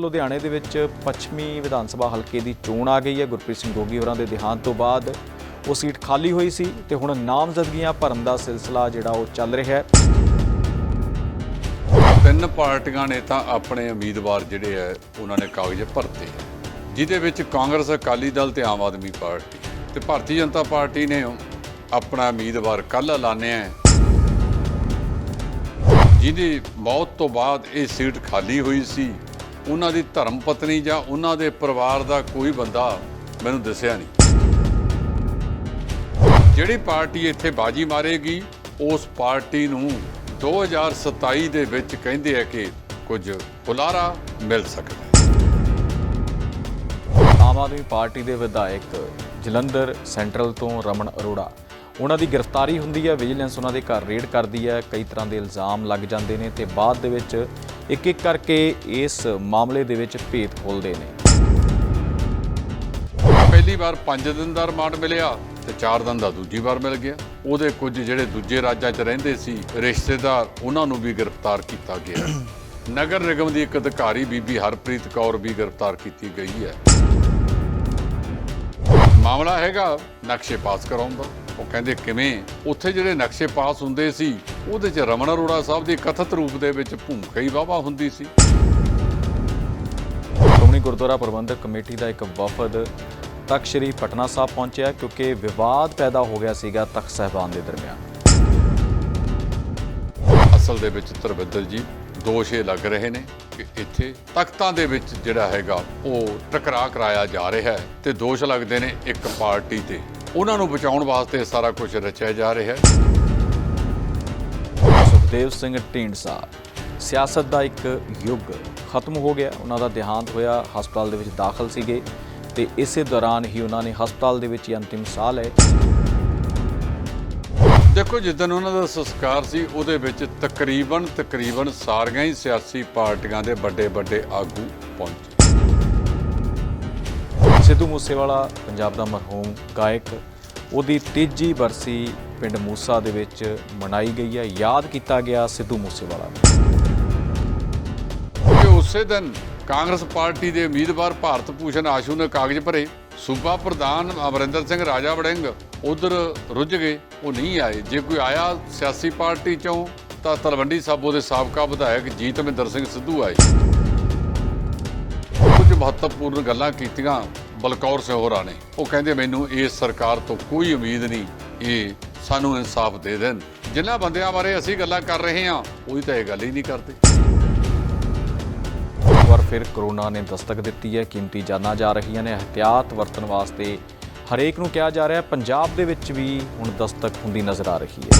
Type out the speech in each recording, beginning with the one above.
ਲੁਧਿਆਣੇ ਦੇ ਵਿੱਚ ਪੱਛਮੀ ਵਿਧਾਨ ਸਭਾ ਹਲਕੇ ਦੀ ਚੋਣ ਆ ਗਈ ਹੈ। ਗੁਰਪ੍ਰੀਤ ਸਿੰਘ ਗੋਗੀ ਹੋਰਾਂ ਦੇ ਦੇਹਾਂਤ ਤੋਂ ਬਾਅਦ ਉਹ ਸੀਟ ਖਾਲੀ ਹੋਈ ਸੀ ਤੇ ਹੁਣ ਨਾਮਜ਼ਦਗੀਆਂ ਭਰਨ ਦਾ ਸਿਲਸਿਲਾ ਜਿਹੜਾ ਉਹ ਚੱਲ ਰਿਹਾ ਹੈ। ਤਿੰਨ ਪਾਰਟੀਆਂ ਨੇ ਤਾਂ ਆਪਣੇ ਉਮੀਦਵਾਰ ਜਿਹੜੇ ਆ ਉਹਨਾਂ ਨੇ ਕਾਗਜ਼ ਭਰਤੇ ਜਿਹਦੇ ਵਿੱਚ ਕਾਂਗਰਸ, ਅਕਾਲੀ ਦਲ ਤੇ ਆਮ ਆਦਮੀ ਪਾਰਟੀ ਤੇ ਭਾਰਤੀ ਜਨਤਾ ਪਾਰਟੀ ਨੇ ਆਪਣਾ ਉਮੀਦਵਾਰ ਕੱਲ ਐਲਾਨਿਆ ਹੈ। ਜਿਹਦੀ ਮੌਤ ਤੋਂ ਬਾਅਦ ਇਹ ਸੀਟ ਖਾਲੀ ਹੋਈ ਸੀ। ਉਹਨਾਂ ਦੀ ਧਰਮ ਪਤਨੀ ਜਾਂ ਉਹਨਾਂ ਦੇ ਪਰਿਵਾਰ ਦਾ ਕੋਈ ਬੰਦਾ ਮੈਨੂੰ ਦੱਸਿਆ ਨਹੀਂ। ਜਿਹੜੀ ਪਾਰਟੀ ਇੱਥੇ ਬਾਜੀ ਮਾਰੇਗੀ, ਉਸ ਪਾਰਟੀ ਨੂੰ 2027 ਦੇ ਵਿੱਚ ਕਹਿੰਦੇ ਆ ਕਿ ਕੁਝ ਹੁਲਾਰਾ ਮਿਲ ਸਕਦਾ ਆਮ ਆਦਮੀ ਪਾਰਟੀ ਦੇ ਵਿਧਾਇਕ ਜਲੰਧਰ ਸੈਂਟਰਲ ਤੋਂ ਰਮਨ ਅਰੋੜਾ ਉਹਨਾਂ ਦੀ ਗ੍ਰਿਫਤਾਰੀ ਹੁੰਦੀ ਹੈ ਵਿਜੀਲੈਂਸ ਉਹਨਾਂ ਦੇ ਘਰ ਰੇਡ ਕਰਦੀ ਹੈ। ਕਈ ਤਰ੍ਹਾਂ ਦੇ ਇਲਜ਼ਾਮ ਲੱਗ ਜਾਂਦੇ ਨੇ ਤੇ ਬਾਅਦ ਦੇ ਵਿੱਚ ਇੱਕ ਇੱਕ ਕਰਕੇ ਇਸ ਮਾਮਲੇ ਦੇ ਵਿੱਚ ਭੇਤ ਖੋਲਦੇ ਨੇ। ਪਹਿਲੀ ਵਾਰ 5 ਦਿਨ ਦਾ ਰਿਮਾਂਡ ਮਿਲਿਆ ਤੇ 4 ਦਿਨ ਦਾ ਦੂਜੀ ਵਾਰ ਮਿਲ ਗਿਆ। ਉਹਦੇ ਕੁਝ ਜਿਹੜੇ ਦੂਜੇ ਰਾਜਾਂ 'ਚ ਰਹਿੰਦੇ ਸੀ, ਰਿਸ਼ਤੇਦਾਰ, ਉਹਨਾਂ ਨੂੰ ਵੀ ਗ੍ਰਿਫਤਾਰ ਕੀਤਾ ਗਿਆ। ਨਗਰ ਨਿਗਮ ਦੀ ਇੱਕ ਅਧਿਕਾਰੀ ਬੀਬੀ ਹਰਪ੍ਰੀਤ ਕੌਰ ਵੀ ਗ੍ਰਿਫਤਾਰ ਕੀਤੀ ਗਈ ਹੈ। ਮਾਮਲਾ ਹੈਗਾ ਨਕਸ਼ੇ ਪਾਸ ਕਰਾਉਣ ਦਾ। ਉਹ ਕਹਿੰਦੇ ਕਿਵੇਂ? ਉੱਥੇ ਜਿਹੜੇ ਨਕਸ਼ੇ ਪਾਸ ਹੁੰਦੇ ਸੀ ਉਹਦੇ 'ਚ ਰਮਨ ਅਰੋੜਾ ਸਾਹਿਬ ਦੀ ਕਥਿਤ ਰੂਪ ਦੇ ਵਿੱਚ ਭੂਮਿਕਾ ਹੀ ਵਾਵਾ ਹੁੰਦੀ ਸੀ। ਸ਼੍ਰੋਮਣੀ ਗੁਰਦੁਆਰਾ ਪ੍ਰਬੰਧਕ ਕਮੇਟੀ ਦਾ ਇੱਕ ਵਫਦ ਤਖਤ ਸ੍ਰੀ ਪਟਨਾ ਸਾਹਿਬ ਪਹੁੰਚਿਆ ਕਿਉਂਕਿ ਵਿਵਾਦ ਪੈਦਾ ਹੋ ਗਿਆ ਸੀਗਾ ਤਖਤ ਸਾਹਿਬਾਨ ਦੇ ਦਰਮਿਆਨ। ਅਸਲ ਦੇ ਵਿੱਚ ਧਰਮਿੰਦਰ ਜੀ ਦੋਸ਼ ਇਹ ਲੱਗ ਰਹੇ ਨੇ ਕਿ ਇੱਥੇ ਤਖਤਾਂ ਦੇ ਵਿੱਚ ਜਿਹੜਾ ਹੈਗਾ ਉਹ ਟਕਰਾਅ ਕਰਾਇਆ ਜਾ ਰਿਹਾ ਹੈ ਤੇ ਦੋਸ਼ ਲੱਗਦੇ ਨੇ ਇੱਕ ਪਾਰਟੀ ਤੇ। ਉਹਨਾਂ ਨੂੰ ਬਚਾਉਣ ਵਾਸਤੇ ਸਾਰਾ ਕੁਝ ਰਚਿਆ ਜਾ ਰਿਹਾ ਹੈ। ਸੁਖਦੇਵ ਸਿੰਘ ਢੀਂਡਸਾ ਸਿਆਸਤ ਦਾ ਇੱਕ ਯੁੱਗ ਖਤਮ ਹੋ ਗਿਆ। ਉਹਨਾਂ ਦਾ ਦੇਹਾਂਤ ਹੋਇਆ ਹਸਪਤਾਲ ਦੇ ਵਿੱਚ ਦਾਖਲ ਸੀਗੇ ਤੇ ਇਸੇ ਦੌਰਾਨ ਹੀ ਉਹਨਾਂ ਨੇ ਹਸਪਤਾਲ ਦੇ ਵਿੱਚ ਹੀ ਅੰਤਿਮ ਸਾਹ ਲਏ। ਦੇਖੋ ਜਿੱਦਨ ਉਹਨਾਂ ਦਾ ਸੰਸਕਾਰ ਸੀ ਉਹਦੇ ਵਿੱਚ ਤਕਰੀਬਨ ਤਕਰੀਬਨ ਸਾਰੀਆਂ ਹੀ ਸਿਆਸੀ ਪਾਰਟੀਆਂ ਦੇ ਵੱਡੇ ਵੱਡੇ ਆਗੂ ਪਹੁੰਚੇ। ਸਿੱਧੂ ਮੂਸੇਵਾਲਾ, ਪੰਜਾਬ ਦਾ ਮਰਹੂਮ ਗਾਇਕ, ਉਹਦੀ ਤੀਜੀ ਬਰਸੀ ਪਿੰਡ ਮੂਸਾ ਦੇ ਵਿੱਚ ਮਨਾਈ ਗਈ ਹੈ। ਯਾਦ ਕੀਤਾ ਗਿਆ ਸਿੱਧੂ ਮੂਸੇਵਾਲਾ ਨੂੰ। ਕਿ ਉਸੇ ਦਿਨ ਕਾਂਗਰਸ ਪਾਰਟੀ ਦੇ ਉਮੀਦਵਾਰ ਭਾਰਤ ਭੂਸ਼ਣ ਆਸ਼ੂ ਨੇ ਕਾਗਜ਼ ਭਰੇ। ਸੂਬਾ ਪ੍ਰਧਾਨ ਅਮਰਿੰਦਰ ਸਿੰਘ ਰਾਜਾ ਵੜਿੰਗ ਉਧਰ ਰੁੱਝ ਗਏ, ਉਹ ਨਹੀਂ ਆਏ। ਜੇ ਕੋਈ ਆਇਆ ਸਿਆਸੀ ਪਾਰਟੀ ਚੋਂ, ਤਾਂ ਤਲਵੰਡੀ ਸਾਬੋ ਦੇ ਸਾਬਕਾ ਵਿਧਾਇਕ ਜੀਤਮਿੰਦਰ ਸਿੰਘ ਸਿੱਧੂ ਆਏ। ਕੁਝ ਮਹੱਤਵਪੂਰਨ ਗੱਲਾਂ ਕੀਤੀਆਂ ਬਲਕੌਰ ਸਿੰਘ ਹੋਰਾਂ ਨੇ। ਉਹ ਕਹਿੰਦੇ ਮੈਨੂੰ ਇਸ ਸਰਕਾਰ ਤੋਂ ਕੋਈ ਉਮੀਦ ਨਹੀਂ ਇਹ ਸਾਨੂੰ ਇਨਸਾਫ ਦੇ ਦੇਣ। ਜਿਨ੍ਹਾਂ ਬੰਦਿਆਂ ਬਾਰੇ ਅਸੀਂ ਗੱਲਾਂ ਕਰ ਰਹੇ ਹਾਂ ਉਹਦੀ ਤਾਂ ਇਹ ਗੱਲ ਹੀ ਨਹੀਂ ਕਰਦੇ। ਵਾਰ ਫਿਰ ਕਰੋਨਾ ਨੇ ਦਸਤਕ ਦਿੱਤੀ ਹੈ। ਕੀਮਤੀ ਜਾਨਾਂ ਜਾ ਰਹੀਆਂ ਨੇ। ਇhtiyat ਵਰਤਣ ਵਾਸਤੇ ਹਰੇਕ ਨੂੰ ਕਿਹਾ ਜਾ ਰਿਹਾ ਪੰਜਾਬ ਦੇ ਵਿੱਚ ਵੀ ਹੁਣ ਦਸਤਕ ਹੁੰਦੀ ਨਜ਼ਰ ਆ ਰਹੀ ਹੈ।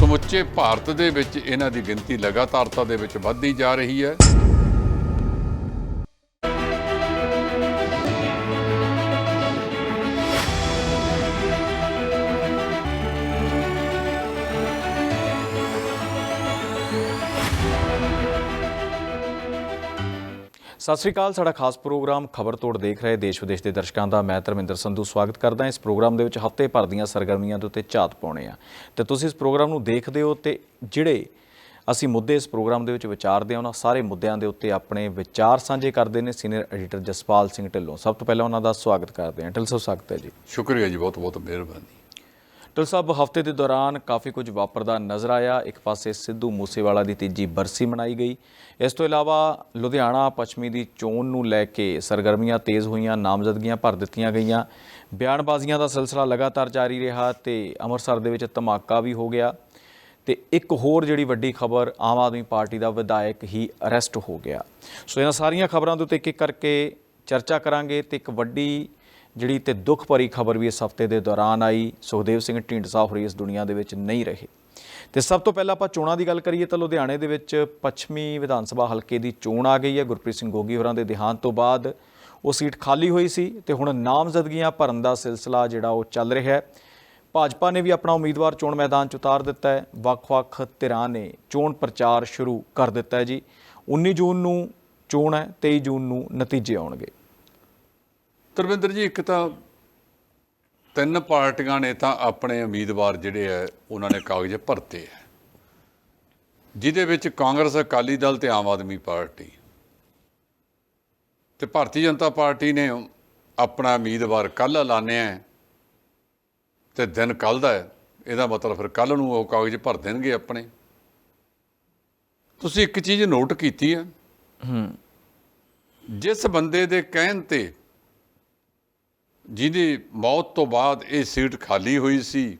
ਸਮੁੱਚੇ ਭਾਰਤ ਦੇ ਵਿੱਚ ਇਹਨਾਂ ਦੀ ਗਿਣਤੀ ਲਗਾਤਾਰਤਾ ਦੇ ਵਿੱਚ ਵੱਧਦੀ ਜਾ ਰਹੀ ਹੈ। ਸਤਿ ਸ੍ਰੀ ਅਕਾਲ, ਸਾਡਾ ਖਾਸ ਪ੍ਰੋਗਰਾਮ ਖਬਰ ਤੋੜ ਦੇਖ ਰਹੇ ਦੇਸ਼ ਵਿਦੇਸ਼ ਦੇ ਦਰਸ਼ਕਾਂ ਦਾ। ਮੈਂ ਧਰਮਿੰਦਰ ਸੰਧੂ ਸਵਾਗਤ ਕਰਦਾ ਇਸ ਪ੍ਰੋਗਰਾਮ ਦੇ ਵਿੱਚ ਹਫ਼ਤੇ ਭਰ ਦੀਆਂ ਸਰਗਰਮੀਆਂ ਦੇ ਉੱਤੇ ਝਾਤ ਪਾਉਣੇ ਆ। ਤੇ ਤੁਸੀਂ ਇਸ ਪ੍ਰੋਗਰਾਮ ਨੂੰ ਦੇਖਦੇ ਹੋ ਤੇ ਜਿਹੜੇ ਅਸੀਂ ਮੁੱਦੇ ਇਸ ਪ੍ਰੋਗਰਾਮ ਦੇ ਵਿੱਚ ਵਿਚਾਰਦੇ ਹਾਂ, ਉਹਨਾਂ ਸਾਰੇ ਮੁੱਦਿਆਂ ਦੇ ਉੱਤੇ ਆਪਣੇ ਵਿਚਾਰ ਸਾਂਝੇ ਕਰਦੇ ਨੇ ਸੀਨੀਅਰ ਐਡੀਟਰ ਜਸਪਾਲ ਸਿੰਘ ਢਿੱਲੋਂ। ਸਭ ਤੋਂ ਪਹਿਲਾਂ ਉਹਨਾਂ ਦਾ ਸਵਾਗਤ ਕਰਦੇ ਹਾਂ। ਢਿੱਲ ਸਾਹਿਬ, ਸਵਾਗਤ ਹੈ ਜੀ। ਸ਼ੁਕਰੀਆ ਜੀ ਬਹੁਤ ਬਹੁਤ ਮਿਹਰਬਾਨੀ। ਢਿੱਲ ਸਾਹਿਬ, ਹਫ਼ਤੇ ਦੇ ਦੌਰਾਨ ਕਾਫੀ ਕੁਝ ਵਾਪਰਦਾ ਨਜ਼ਰ ਆਇਆ। ਇੱਕ ਪਾਸੇ ਸਿੱਧੂ ਮੂਸੇਵਾਲਾ ਦੀ ਤੀਜੀ ਬਰਸੀ ਮਨਾਈ ਗਈ। ਇਸ ਤੋਂ ਇਲਾਵਾ ਲੁਧਿਆਣਾ, ਪੱਛਮੀ ਦੀ ਚੋਣ ਨੂੰ ਲੈ ਕੇ ਸਰਗਰਮੀਆਂ ਤੇਜ਼ ਹੋਈਆਂ, ਨਾਮਜ਼ਦਗੀਆਂ ਭਰ ਦਿੱਤੀਆਂ ਗਈਆਂ। ਬਿਆਨਬਾਜ਼ੀਆਂ ਦਾ ਸਿਲਸਿਲਾ ਲਗਾਤਾਰ ਜਾਰੀ ਰਿਹਾ ਤੇ ਅੰਮ੍ਰਿਤਸਰ ਦੇ ਵਿੱਚ ਧਮਾਕਾ ਵੀ ਹੋ ਗਿਆ। ਤੇ ਇੱਕ ਹੋਰ ਜਿਹੜੀ ਵੱਡੀ ਖਬਰ, ਆਮ ਆਦਮੀ ਪਾਰਟੀ ਦਾ ਵਿਧਾਇਕ ਹੀ ਅਰੈਸਟ ਹੋ ਗਿਆ। ਸੋ ਇਹਨਾਂ ਸਾਰੀਆਂ ਖਬਰਾਂ ਦੇ ਉੱਤੇ ਇੱਕ ਇੱਕ ਕਰਕੇ ਚਰਚਾ ਕਰਾਂਗੇ ਤੇ ਇੱਕ ਵੱਡੀ ਜਿਹੜੀ ਤੇ ਦੁੱਖ ਭਰੀ ਖਬਰ ਵੀ ਇਸ ਹਫ਼ਤੇ ਦੇ ਦੌਰਾਨ ਆਈ, ਸੁਖਦੇਵ ਸਿੰਘ ਢੀਂਡਸਾ ਹੋਰੀ ਇਸ ਦੁਨੀਆ ਦੇ ਵਿੱਚ ਨਹੀਂ ਰਹੇ। ਤੇ ਸਭ ਤੋਂ ਪਹਿਲਾਂ ਆਪਾਂ ਚੋਣਾਂ ਦੀ ਗੱਲ ਕਰੀਏ ਤਾਂ ਲੁਧਿਆਣੇ ਦੇ ਵਿੱਚ ਪੱਛਮੀ ਵਿਧਾਨ ਸਭਾ ਹਲਕੇ ਦੀ ਚੋਣ ਆ ਗਈ ਹੈ। ਗੁਰਪ੍ਰੀਤ ਸਿੰਘ ਗੋਗੀ ਹੋਰਾਂ ਦੇ ਦੇਹਾਂਤ ਤੋਂ ਬਾਅਦ ਉਹ ਸੀਟ ਖਾਲੀ ਹੋਈ ਸੀ ਤੇ ਹੁਣ ਨਾਮਜ਼ਦਗੀਆਂ ਭਰਨ ਦਾ ਸਿਲਸਿਲਾ ਜਿਹੜਾ ਉਹ ਚੱਲ ਰਿਹਾ ਹੈ। ਭਾਜਪਾ ਨੇ ਵੀ ਆਪਣਾ ਉਮੀਦਵਾਰ ਚੋਣ ਮੈਦਾਨ 'ਚ ਉਤਾਰ ਦਿੱਤਾ ਹੈ। ਵੱਖ-ਵੱਖ ਧਿਰਾਂ ਨੇ ਚੋਣ ਪ੍ਰਚਾਰ ਸ਼ੁਰੂ ਕਰ ਦਿੱਤਾ ਹੈ ਜੀ। 19 ਜੂਨ ਨੂੰ ਚੋਣ ਹੈ 23 ਜੂਨ ਨੂੰ ਨਤੀਜੇ ਆਉਣਗੇ। ਧਰਮਿੰਦਰ ਜੀ ਇੱਕ ਤਾਂ ਤਿੰਨ ਪਾਰਟੀਆਂ ਨੇ ਤਾਂ ਆਪਣੇ ਉਮੀਦਵਾਰ ਜਿਹੜੇ ਆ ਉਹਨਾਂ ਨੇ ਕਾਗਜ਼ ਭਰਤੇ ਆ ਜਿਹਦੇ ਵਿੱਚ ਕਾਂਗਰਸ ਅਕਾਲੀ ਦਲ ਤੇ ਆਮ ਆਦਮੀ ਪਾਰਟੀ। ਤੇ ਭਾਰਤੀ ਜਨਤਾ ਪਾਰਟੀ ਨੇ ਆਪਣਾ ਉਮੀਦਵਾਰ ਕੱਲ ਐਲਾਨਿਆ ਤੇ ਦਿਨ ਕੱਲ ਦਾ ਹੈ ਇਹਦਾ ਮਤਲਬ ਫਿਰ ਕੱਲ ਨੂੰ ਉਹ ਕਾਗਜ਼ ਭਰ ਦੇਣਗੇ ਆਪਣੇ। ਤੁਸੀਂ ਇੱਕ ਚੀਜ਼ ਨੋਟ ਕੀਤੀ ਹੈ ਹੂੰ। ਜਿਸ ਬੰਦੇ ਦੇ ਕਹਿਣ ਤੇ ਜਿਹਦੀ ਮੌਤ ਤੋਂ ਬਾਅਦ ਇਹ ਸੀਟ ਖਾਲੀ ਹੋਈ ਸੀ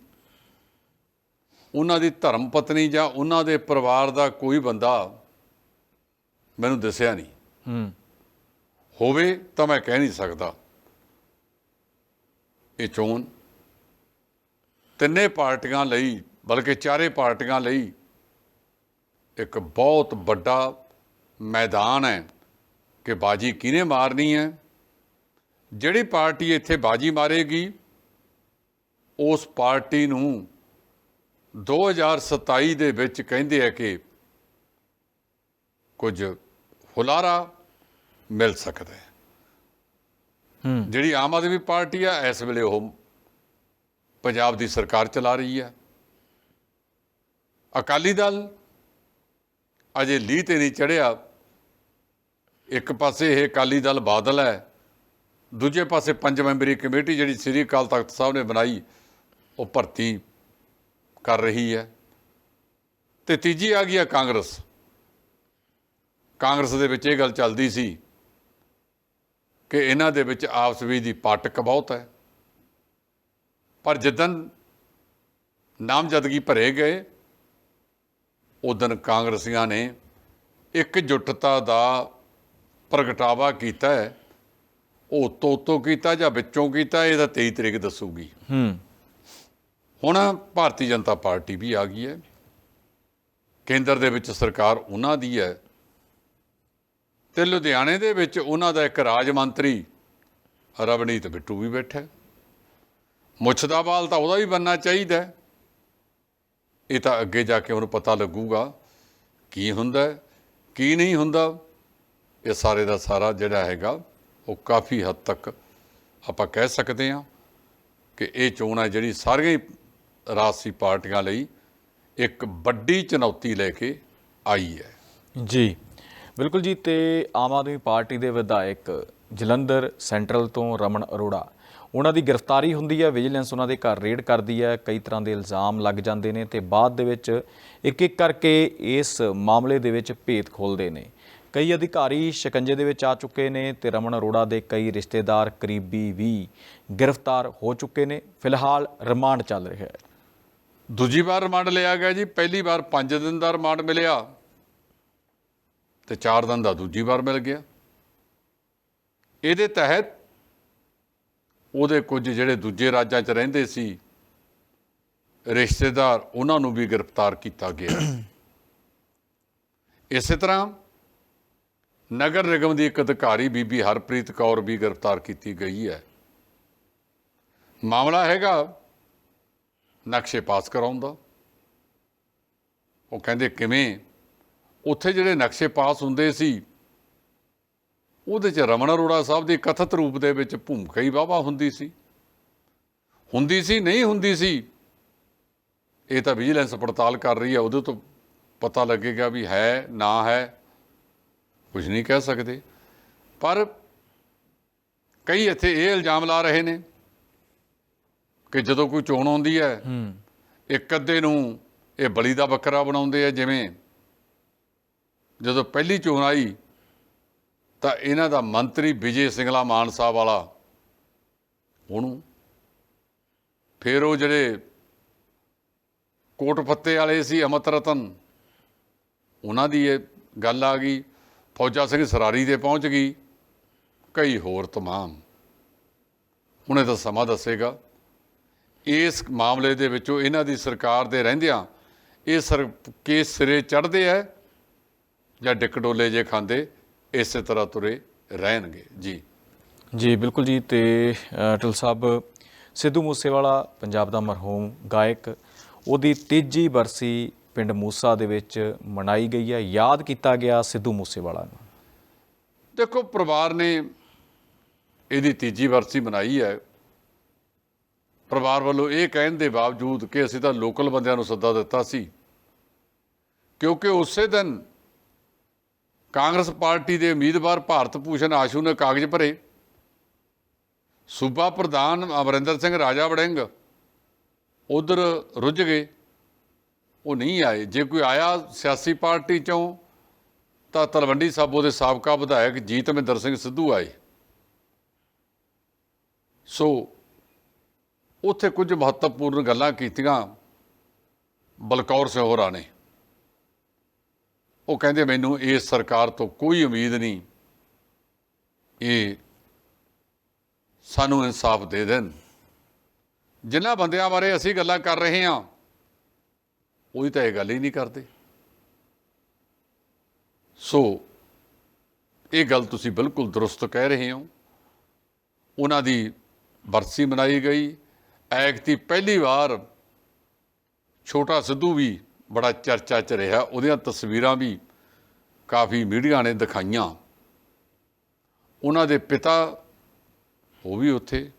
ਉਹਨਾਂ ਦੀ ਧਰਮ ਪਤਨੀ ਜਾਂ ਉਹਨਾਂ ਦੇ ਪਰਿਵਾਰ ਦਾ ਕੋਈ ਬੰਦਾ ਮੈਨੂੰ ਦੱਸਿਆ ਨਹੀਂ। ਹੂੰ। ਹੋਵੇ ਤਾਂ ਮੈਂ ਕਹਿ ਨਹੀਂ ਸਕਦਾ। ਇਹ ਚੋਣ ਤਿੰਨੇ ਪਾਰਟੀਆਂ ਲਈ ਬਲਕਿ ਚਾਰੇ ਪਾਰਟੀਆਂ ਲਈ ਇੱਕ ਬਹੁਤ ਵੱਡਾ ਮੈਦਾਨ ਹੈ ਕਿ ਬਾਜੀ ਕਿਹਨੇ ਮਾਰਨੀ ਹੈ? ਜਿਹੜੀ ਪਾਰਟੀ ਇੱਥੇ ਬਾਜੀ ਮਾਰੇਗੀ ਉਸ ਪਾਰਟੀ ਨੂੰ 2027 ਦੇ ਵਿੱਚ ਕਹਿੰਦੇ ਆ ਕਿ ਕੁਝ ਹੁਲਾਰਾ ਮਿਲ ਸਕਦਾ ਹੈ। ਹੂੰ। ਜਿਹੜੀ ਆਮ ਆਦਮੀ ਪਾਰਟੀ ਆ ਇਸ ਵੇਲੇ ਉਹ ਪੰਜਾਬ ਦੀ ਸਰਕਾਰ ਚਲਾ ਰਹੀ ਹੈ। ਅਕਾਲੀ ਦਲ ਅਜੇ ਲੀਹ ਤੇ ਨਹੀਂ ਚੜਿਆ ਇੱਕ ਪਾਸੇ ਇਹ ਅਕਾਲੀ ਦਲ ਬਾਦਲ ਹੈ ਦੂਜੇ ਪਾਸੇ ਪੰਜ ਮੈਂਬਰੀ ਕਮੇਟੀ ਜਿਹੜੀ ਸ੍ਰੀ ਅਕਾਲ ਤਖਤ ਸਾਹਿਬ ਨੇ ਬਣਾਈ, ਉਹ ਭਰਤੀ ਕਰ ਰਹੀ ਹੈ। ਤੇ ਤੀਜੀ ਆ ਗਈ ਹੈ ਕਾਂਗਰਸ। ਕਾਂਗਰਸ ਦੇ ਵਿੱਚ ਇਹ ਗੱਲ ਚੱਲਦੀ ਸੀ ਕਿ ਇਹਨਾਂ ਦੇ ਵਿੱਚ ਆਪਸ ਵਿੱਚ ਦੀ ਪਾਟਕ ਬਹੁਤ ਹੈ। ਪਰ ਜਿੱਦਨ ਨਾਮਜ਼ਦਗੀ ਭਰੇ ਗਏ ਉਦਨ ਕਾਂਗਰਸੀਆਂ ਨੇ ਇੱਕ ਇਕਜੁੱਟਤਾ ਦਾ ਪ੍ਰਗਟਾਵਾ ਕੀਤਾ ਹੈ। ਉਹ ਤੋਤੋ ਕੀਤਾ ਜਾਂ ਵਿੱਚੋਂ ਕੀਤਾ ਇਹਦਾ 23 ਤਰੀਕ ਦੱਸੂਗੀ। ਹੂੰ। ਹੁਣ ਭਾਰਤੀ ਜਨਤਾ ਪਾਰਟੀ ਵੀ ਆ ਗਈ ਹੈ। ਕੇਂਦਰ ਦੇ ਵਿੱਚ ਸਰਕਾਰ ਉਹਨਾਂ ਦੀ ਹੈ। ਤੇ ਲੁਧਿਆਣੇ ਦੇ ਵਿੱਚ ਉਹਨਾਂ ਦਾ ਇੱਕ ਰਾਜ ਮੰਤਰੀ ਰਵਨੀਤ ਬਿੱਟੂ ਵੀ ਬੈਠਾ ਹੈ। ਮੁੱਛ ਦਾ ਵਾਲ ਤਾਂ ਉਹਦਾ ਵੀ ਬੰਨਣਾ ਚਾਹੀਦਾ। ਇਹ ਤਾਂ ਅੱਗੇ ਜਾ ਕੇ ਉਹਨੂੰ ਪਤਾ ਲੱਗੂਗਾ ਕੀ ਹੁੰਦਾ ਕੀ ਨਹੀਂ ਹੁੰਦਾ। ਇਹ ਸਾਰੇ ਦਾ ਸਾਰਾ ਜਿਹੜਾ ਹੈਗਾ ਉਹ ਕਾਫੀ ਹੱਦ ਤੱਕ ਆਪਾਂ ਕਹਿ ਸਕਦੇ ਹਾਂ ਕਿ ਇਹ ਚੋਣ ਹੈ ਜਿਹੜੀ ਸਾਰੀਆਂ ਹੀ ਰਾਜਸੀ ਪਾਰਟੀਆਂ ਲਈ ਇੱਕ ਵੱਡੀ ਚੁਣੌਤੀ ਲੈ ਕੇ ਆਈ ਹੈ। ਜੀ, ਬਿਲਕੁਲ ਜੀ, ਤੇ ਆਮ ਆਦਮੀ ਪਾਰਟੀ ਦੇ ਵਿਧਾਇਕ ਜਲੰਧਰ ਸੈਂਟਰਲ ਤੋਂ ਰਮਨ ਅਰੋੜਾ, ਉਹਨਾਂ ਦੀ ਗ੍ਰਿਫਤਾਰੀ ਹੁੰਦੀ ਹੈ, ਵਿਜੀਲੈਂਸ ਉਹਨਾਂ ਦੇ ਘਰ ਰੇਡ ਕਰਦੀ ਹੈ, ਕਈ ਤਰ੍ਹਾਂ ਦੇ ਇਲਜ਼ਾਮ ਲੱਗ ਜਾਂਦੇ ਨੇ ਤੇ ਬਾਅਦ ਦੇ ਵਿੱਚ ਇੱਕ ਇੱਕ ਕਰਕੇ ਇਸ ਮਾਮਲੇ ਦੇ ਵਿੱਚ ਭੇਤ ਖੋਲਦੇ ਨੇ। ਕਈ ਅਧਿਕਾਰੀ ਸ਼ਿਕੰਜੇ ਦੇ ਵਿੱਚ ਆ ਚੁੱਕੇ ਨੇ ਤੇ ਰਮਨ ਅਰੋੜਾ ਦੇ ਕਈ ਰਿਸ਼ਤੇਦਾਰ ਕਰੀਬੀ ਵੀ ਗ੍ਰਿਫਤਾਰ ਹੋ ਚੁੱਕੇ ਨੇ। ਫਿਲਹਾਲ ਰਿਮਾਂਡ ਚੱਲ ਰਿਹਾ ਹੈ। ਦੂਜੀ ਵਾਰ ਰਿਮਾਂਡ ਲਿਆ ਗਿਆ ਜੀ। ਪਹਿਲੀ ਵਾਰ 5 ਦਿਨ ਦਾ ਰਿਮਾਂਡ ਮਿਲਿਆ ਤੇ 4 ਦਿਨ ਦਾ ਦੂਜੀ ਵਾਰ ਮਿਲ ਗਿਆ। ਇਹਦੇ ਤਹਿਤ ਉਹਦੇ ਕੁਝ ਜਿਹੜੇ ਦੂਜੇ ਰਾਜਾਂ 'ਚ ਰਹਿੰਦੇ ਸੀ ਰਿਸ਼ਤੇਦਾਰ ਉਹਨਾਂ ਨੂੰ ਵੀ ਗ੍ਰਿਫਤਾਰ ਕੀਤਾ ਗਿਆ। ਇਸੇ ਤਰ੍ਹਾਂ ਨਗਰ ਨਿਗਮ ਦੀ ਇੱਕ ਅਧਿਕਾਰੀ ਬੀਬੀ ਹਰਪ੍ਰੀਤ ਕੌਰ ਵੀ ਗ੍ਰਿਫਤਾਰ ਕੀਤੀ ਗਈ ਹੈ। ਮਾਮਲਾ ਹੈਗਾ ਨਕਸ਼ੇ ਪਾਸ ਕਰਾਉਣ ਦਾ। ਉਹ ਕਹਿੰਦੇ, ਕਿਵੇਂ? ਉੱਥੇ ਜਿਹੜੇ ਨਕਸ਼ੇ ਪਾਸ ਹੁੰਦੇ ਸੀ, ਉਹਦੇ ਚ ਰਮਨ ਅਰੋੜਾ ਸਾਹਿਬ ਦੀ ਕਥਿਤ ਰੂਪ ਦੇ ਵਿੱਚ ਭੂਮਿਕਾ ਹੀ ਵਾਵਾ ਹੁੰਦੀ ਸੀ। ਹੁੰਦੀ ਸੀ, ਨਹੀਂ ਹੁੰਦੀ ਸੀ, ਇਹ ਤਾਂ ਵਿਜੀਲੈਂਸ ਪੜਤਾਲ ਕਰ ਰਹੀ ਹੈ। ਉਹਦੇ ਤੋਂ ਪਤਾ ਲੱਗੇਗਾ ਵੀ ਹੈ, ਨਾ ਹੈ। ਕੁਝ ਨਹੀਂ ਕਹਿ ਸਕਦੇ। ਪਰ ਕਈ ਇੱਥੇ ਇਹ ਇਲਜ਼ਾਮ ਲਾ ਰਹੇ ਨੇ ਕਿ ਜਦੋਂ ਕੋਈ ਚੋਣ ਆਉਂਦੀ ਹੈ ਇੱਕ ਅੱਧੇ ਨੂੰ ਇਹ ਬਲੀ ਦਾ ਬੱਕਰਾ ਬਣਾਉਂਦੇ ਆ ਜਿਵੇਂ ਜਦੋਂ ਪਹਿਲੀ ਚੋਣ ਆਈ ਤਾਂ ਇਹਨਾਂ ਦਾ ਮੰਤਰੀ ਵਿਜੇ ਸਿੰਗਲਾ ਮਾਨ ਸਾਹਿਬ ਵਾਲਾ ਉਹਨੂੰ ਫਿਰ ਉਹ ਜਿਹੜੇ ਕੋਟ ਫੱਤੇ ਵਾਲੇ ਸੀ ਅਮਤ ਰਤਨ ਉਹਨਾਂ ਦੀ ਇਹ ਗੱਲ ਆ ਗਈ। ਫੌਜਾ ਸਿੰਘ ਸਰਾਰੀ ਦੇ ਪਹੁੰਚ ਗਈ। ਕਈ ਹੋਰ ਤਮਾਮ। ਹੁਣੇ ਤਾਂ ਸਮਾਂ ਦੱਸੇਗਾ। ਇਸ ਮਾਮਲੇ ਦੇ ਵਿੱਚੋਂ ਇਹਨਾਂ ਦੀ ਸਰਕਾਰ ਦੇ ਰਹਿੰਦਿਆਂ ਇਹ ਸਰ ਕੇਸ ਸਿਰੇ ਚੜਦੇ ਆ ਜਾਂ ਡਿਕਡੋਲੇ ਜੇ ਖਾਂਦੇ ਇਸੇ ਤਰ੍ਹਾਂ ਤੁਰੇ ਰਹਿਣਗੇ। ਜੀ। ਜੀ ਬਿਲਕੁਲ ਜੀ। ਤੇ ਅ, ਸਾਹਿਬ ਸਿੱਧੂ ਮੂਸੇਵਾਲਾ ਪੰਜਾਬ ਦਾ ਮਰਹੂਮ ਗਾਇਕ ਉਹਦੀ ਤੀਜੀ ਬਰਸੀ ਪਿੰਡ ਮੂਸਾ ਦੇ ਵਿੱਚ ਮਨਾਈ ਗਈ ਹੈ। ਯਾਦ ਕੀਤਾ ਗਿਆ ਸਿੱਧੂ ਮੂਸੇਵਾਲਾ ਨੂੰ। ਦੇਖੋ, ਪਰਿਵਾਰ ਨੇ ਇਹਦੀ ਤੀਜੀ ਵਰਸੀ ਮਨਾਈ ਹੈ। ਪਰਿਵਾਰ ਵੱਲੋਂ ਇਹ ਕਹਿਣ ਦੇ ਬਾਵਜੂਦ ਕਿ ਅਸੀਂ ਤਾਂ ਲੋਕਲ ਬੰਦਿਆਂ ਨੂੰ ਸੱਦਾ ਦਿੱਤਾ ਸੀ। ਕਿਉਂਕਿ ਉਸੇ ਦਿਨ ਕਾਂਗਰਸ ਪਾਰਟੀ ਦੇ ਉਮੀਦਵਾਰ ਭਾਰਤ ਭੂਸ਼ਣ ਆਸ਼ੂ ਨੇ ਕਾਗਜ਼ ਭਰੇ। ਸੂਬਾ ਪ੍ਰਧਾਨ ਅਮਰਿੰਦਰ ਸਿੰਘ ਰਾਜਾ ਵੜਿੰਗ ਉਧਰ ਰੁੱਝ ਗਏ। ਉਹ ਨਹੀਂ ਆਏ। ਜੇ ਕੋਈ ਆਇਆ ਸਿਆਸੀ ਪਾਰਟੀ ਚੋਂ, ਤਾਂ ਤਲਵੰਡੀ ਸਾਬੋ ਦੇ ਸਾਬਕਾ ਵਿਧਾਇਕ ਜੀਤਮਿੰਦਰ ਸਿੰਘ ਸਿੱਧੂ ਆਏ। ਸੋ, ਉੱਥੇ ਕੁਝ ਮਹੱਤਵਪੂਰਨ ਗੱਲਾਂ ਕੀਤੀਆਂ ਬਲਕੌਰ ਸਿੰਘ ਹੋਰਾਂ ਨੇ। ਉਹ ਕਹਿੰਦੇ, ਮੈਨੂੰ ਇਸ ਸਰਕਾਰ ਤੋਂ ਕੋਈ ਉਮੀਦ ਨਹੀਂ। ਇਹ ਸਾਨੂੰ ਇਨਸਾਫ ਦੇ ਦੇਣ। ਜਿਨ੍ਹਾਂ ਬੰਦਿਆਂ ਬਾਰੇ ਅਸੀਂ ਗੱਲਾਂ ਕਰ ਰਹੇ ਹਾਂ ਉਹਦੀ ਤਾਂ ਇਹ ਗੱਲ ਹੀ ਨਹੀਂ ਕਰਦੇ। ਸੋ, ਇਹ ਗੱਲ ਤੁਸੀਂ ਬਿਲਕੁਲ ਦਰੁਸਤ ਕਹਿ ਰਹੇ ਹੋ। ਉਹਨਾਂ ਦੀ ਬਰਸੀ ਮਨਾਈ ਗਈ। ਐਗਤੀ ਪਹਿਲੀ ਵਾਰ ਛੋਟਾ ਸਿੱਧੂ ਵੀ ਬੜਾ ਚਰਚਾ 'ਚ ਰਿਹਾ। ਉਹਦੀਆਂ ਤਸਵੀਰਾਂ ਵੀ ਕਾਫੀ ਮੀਡੀਆ ਨੇ ਦਿਖਾਈਆਂ। ਉਹਨਾਂ ਦੇ ਪਿਤਾ, ਉਹ ਵੀ ਉੱਥੇ।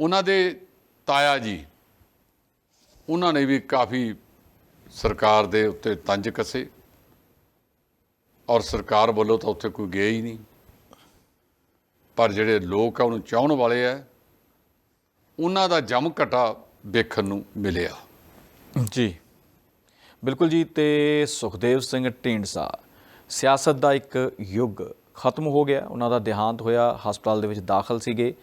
ਉਹਨਾਂ ਦੇ ਤਾਇਆ ਜੀ, ਉਹਨਾਂ ਨੇ ਵੀ ਕਾਫੀ ਸਰਕਾਰ ਦੇ ਉੱਤੇ ਤੰਜ ਕੱਸੇ ਔਰ ਸਰਕਾਰ ਵੱਲੋਂ ਤਾਂ ਉੱਥੇ ਕੋਈ ਗਿਆ ਹੀ ਨਹੀਂ। ਪਰ ਜਿਹੜੇ ਲੋਕ ਆ, ਉਹਨੂੰ ਚਾਹਣ ਵਾਲੇ ਆ, ਉਹਨਾਂ ਦਾ ਜਮ ਘਟਾ ਵੇਖਣ ਨੂੰ ਮਿਲਿਆ। ਜੀ। ਬਿਲਕੁਲ ਜੀ, ਤੇ ਸੁਖਦੇਵ ਸਿੰਘ ਢੀਂਡਸਾ, ਸਿਆਸਤ ਦਾ ਇੱਕ ਯੁੱਗ ਖਤਮ ਹੋ ਗਿਆ। ਉਹਨਾਂ ਦਾ ਦੇਹਾਂਤ ਹੋਇਆ, ਹਸਪਤਾਲ ਦੇ ਵਿੱਚ ਦਾਖਲ ਸੀਗੇ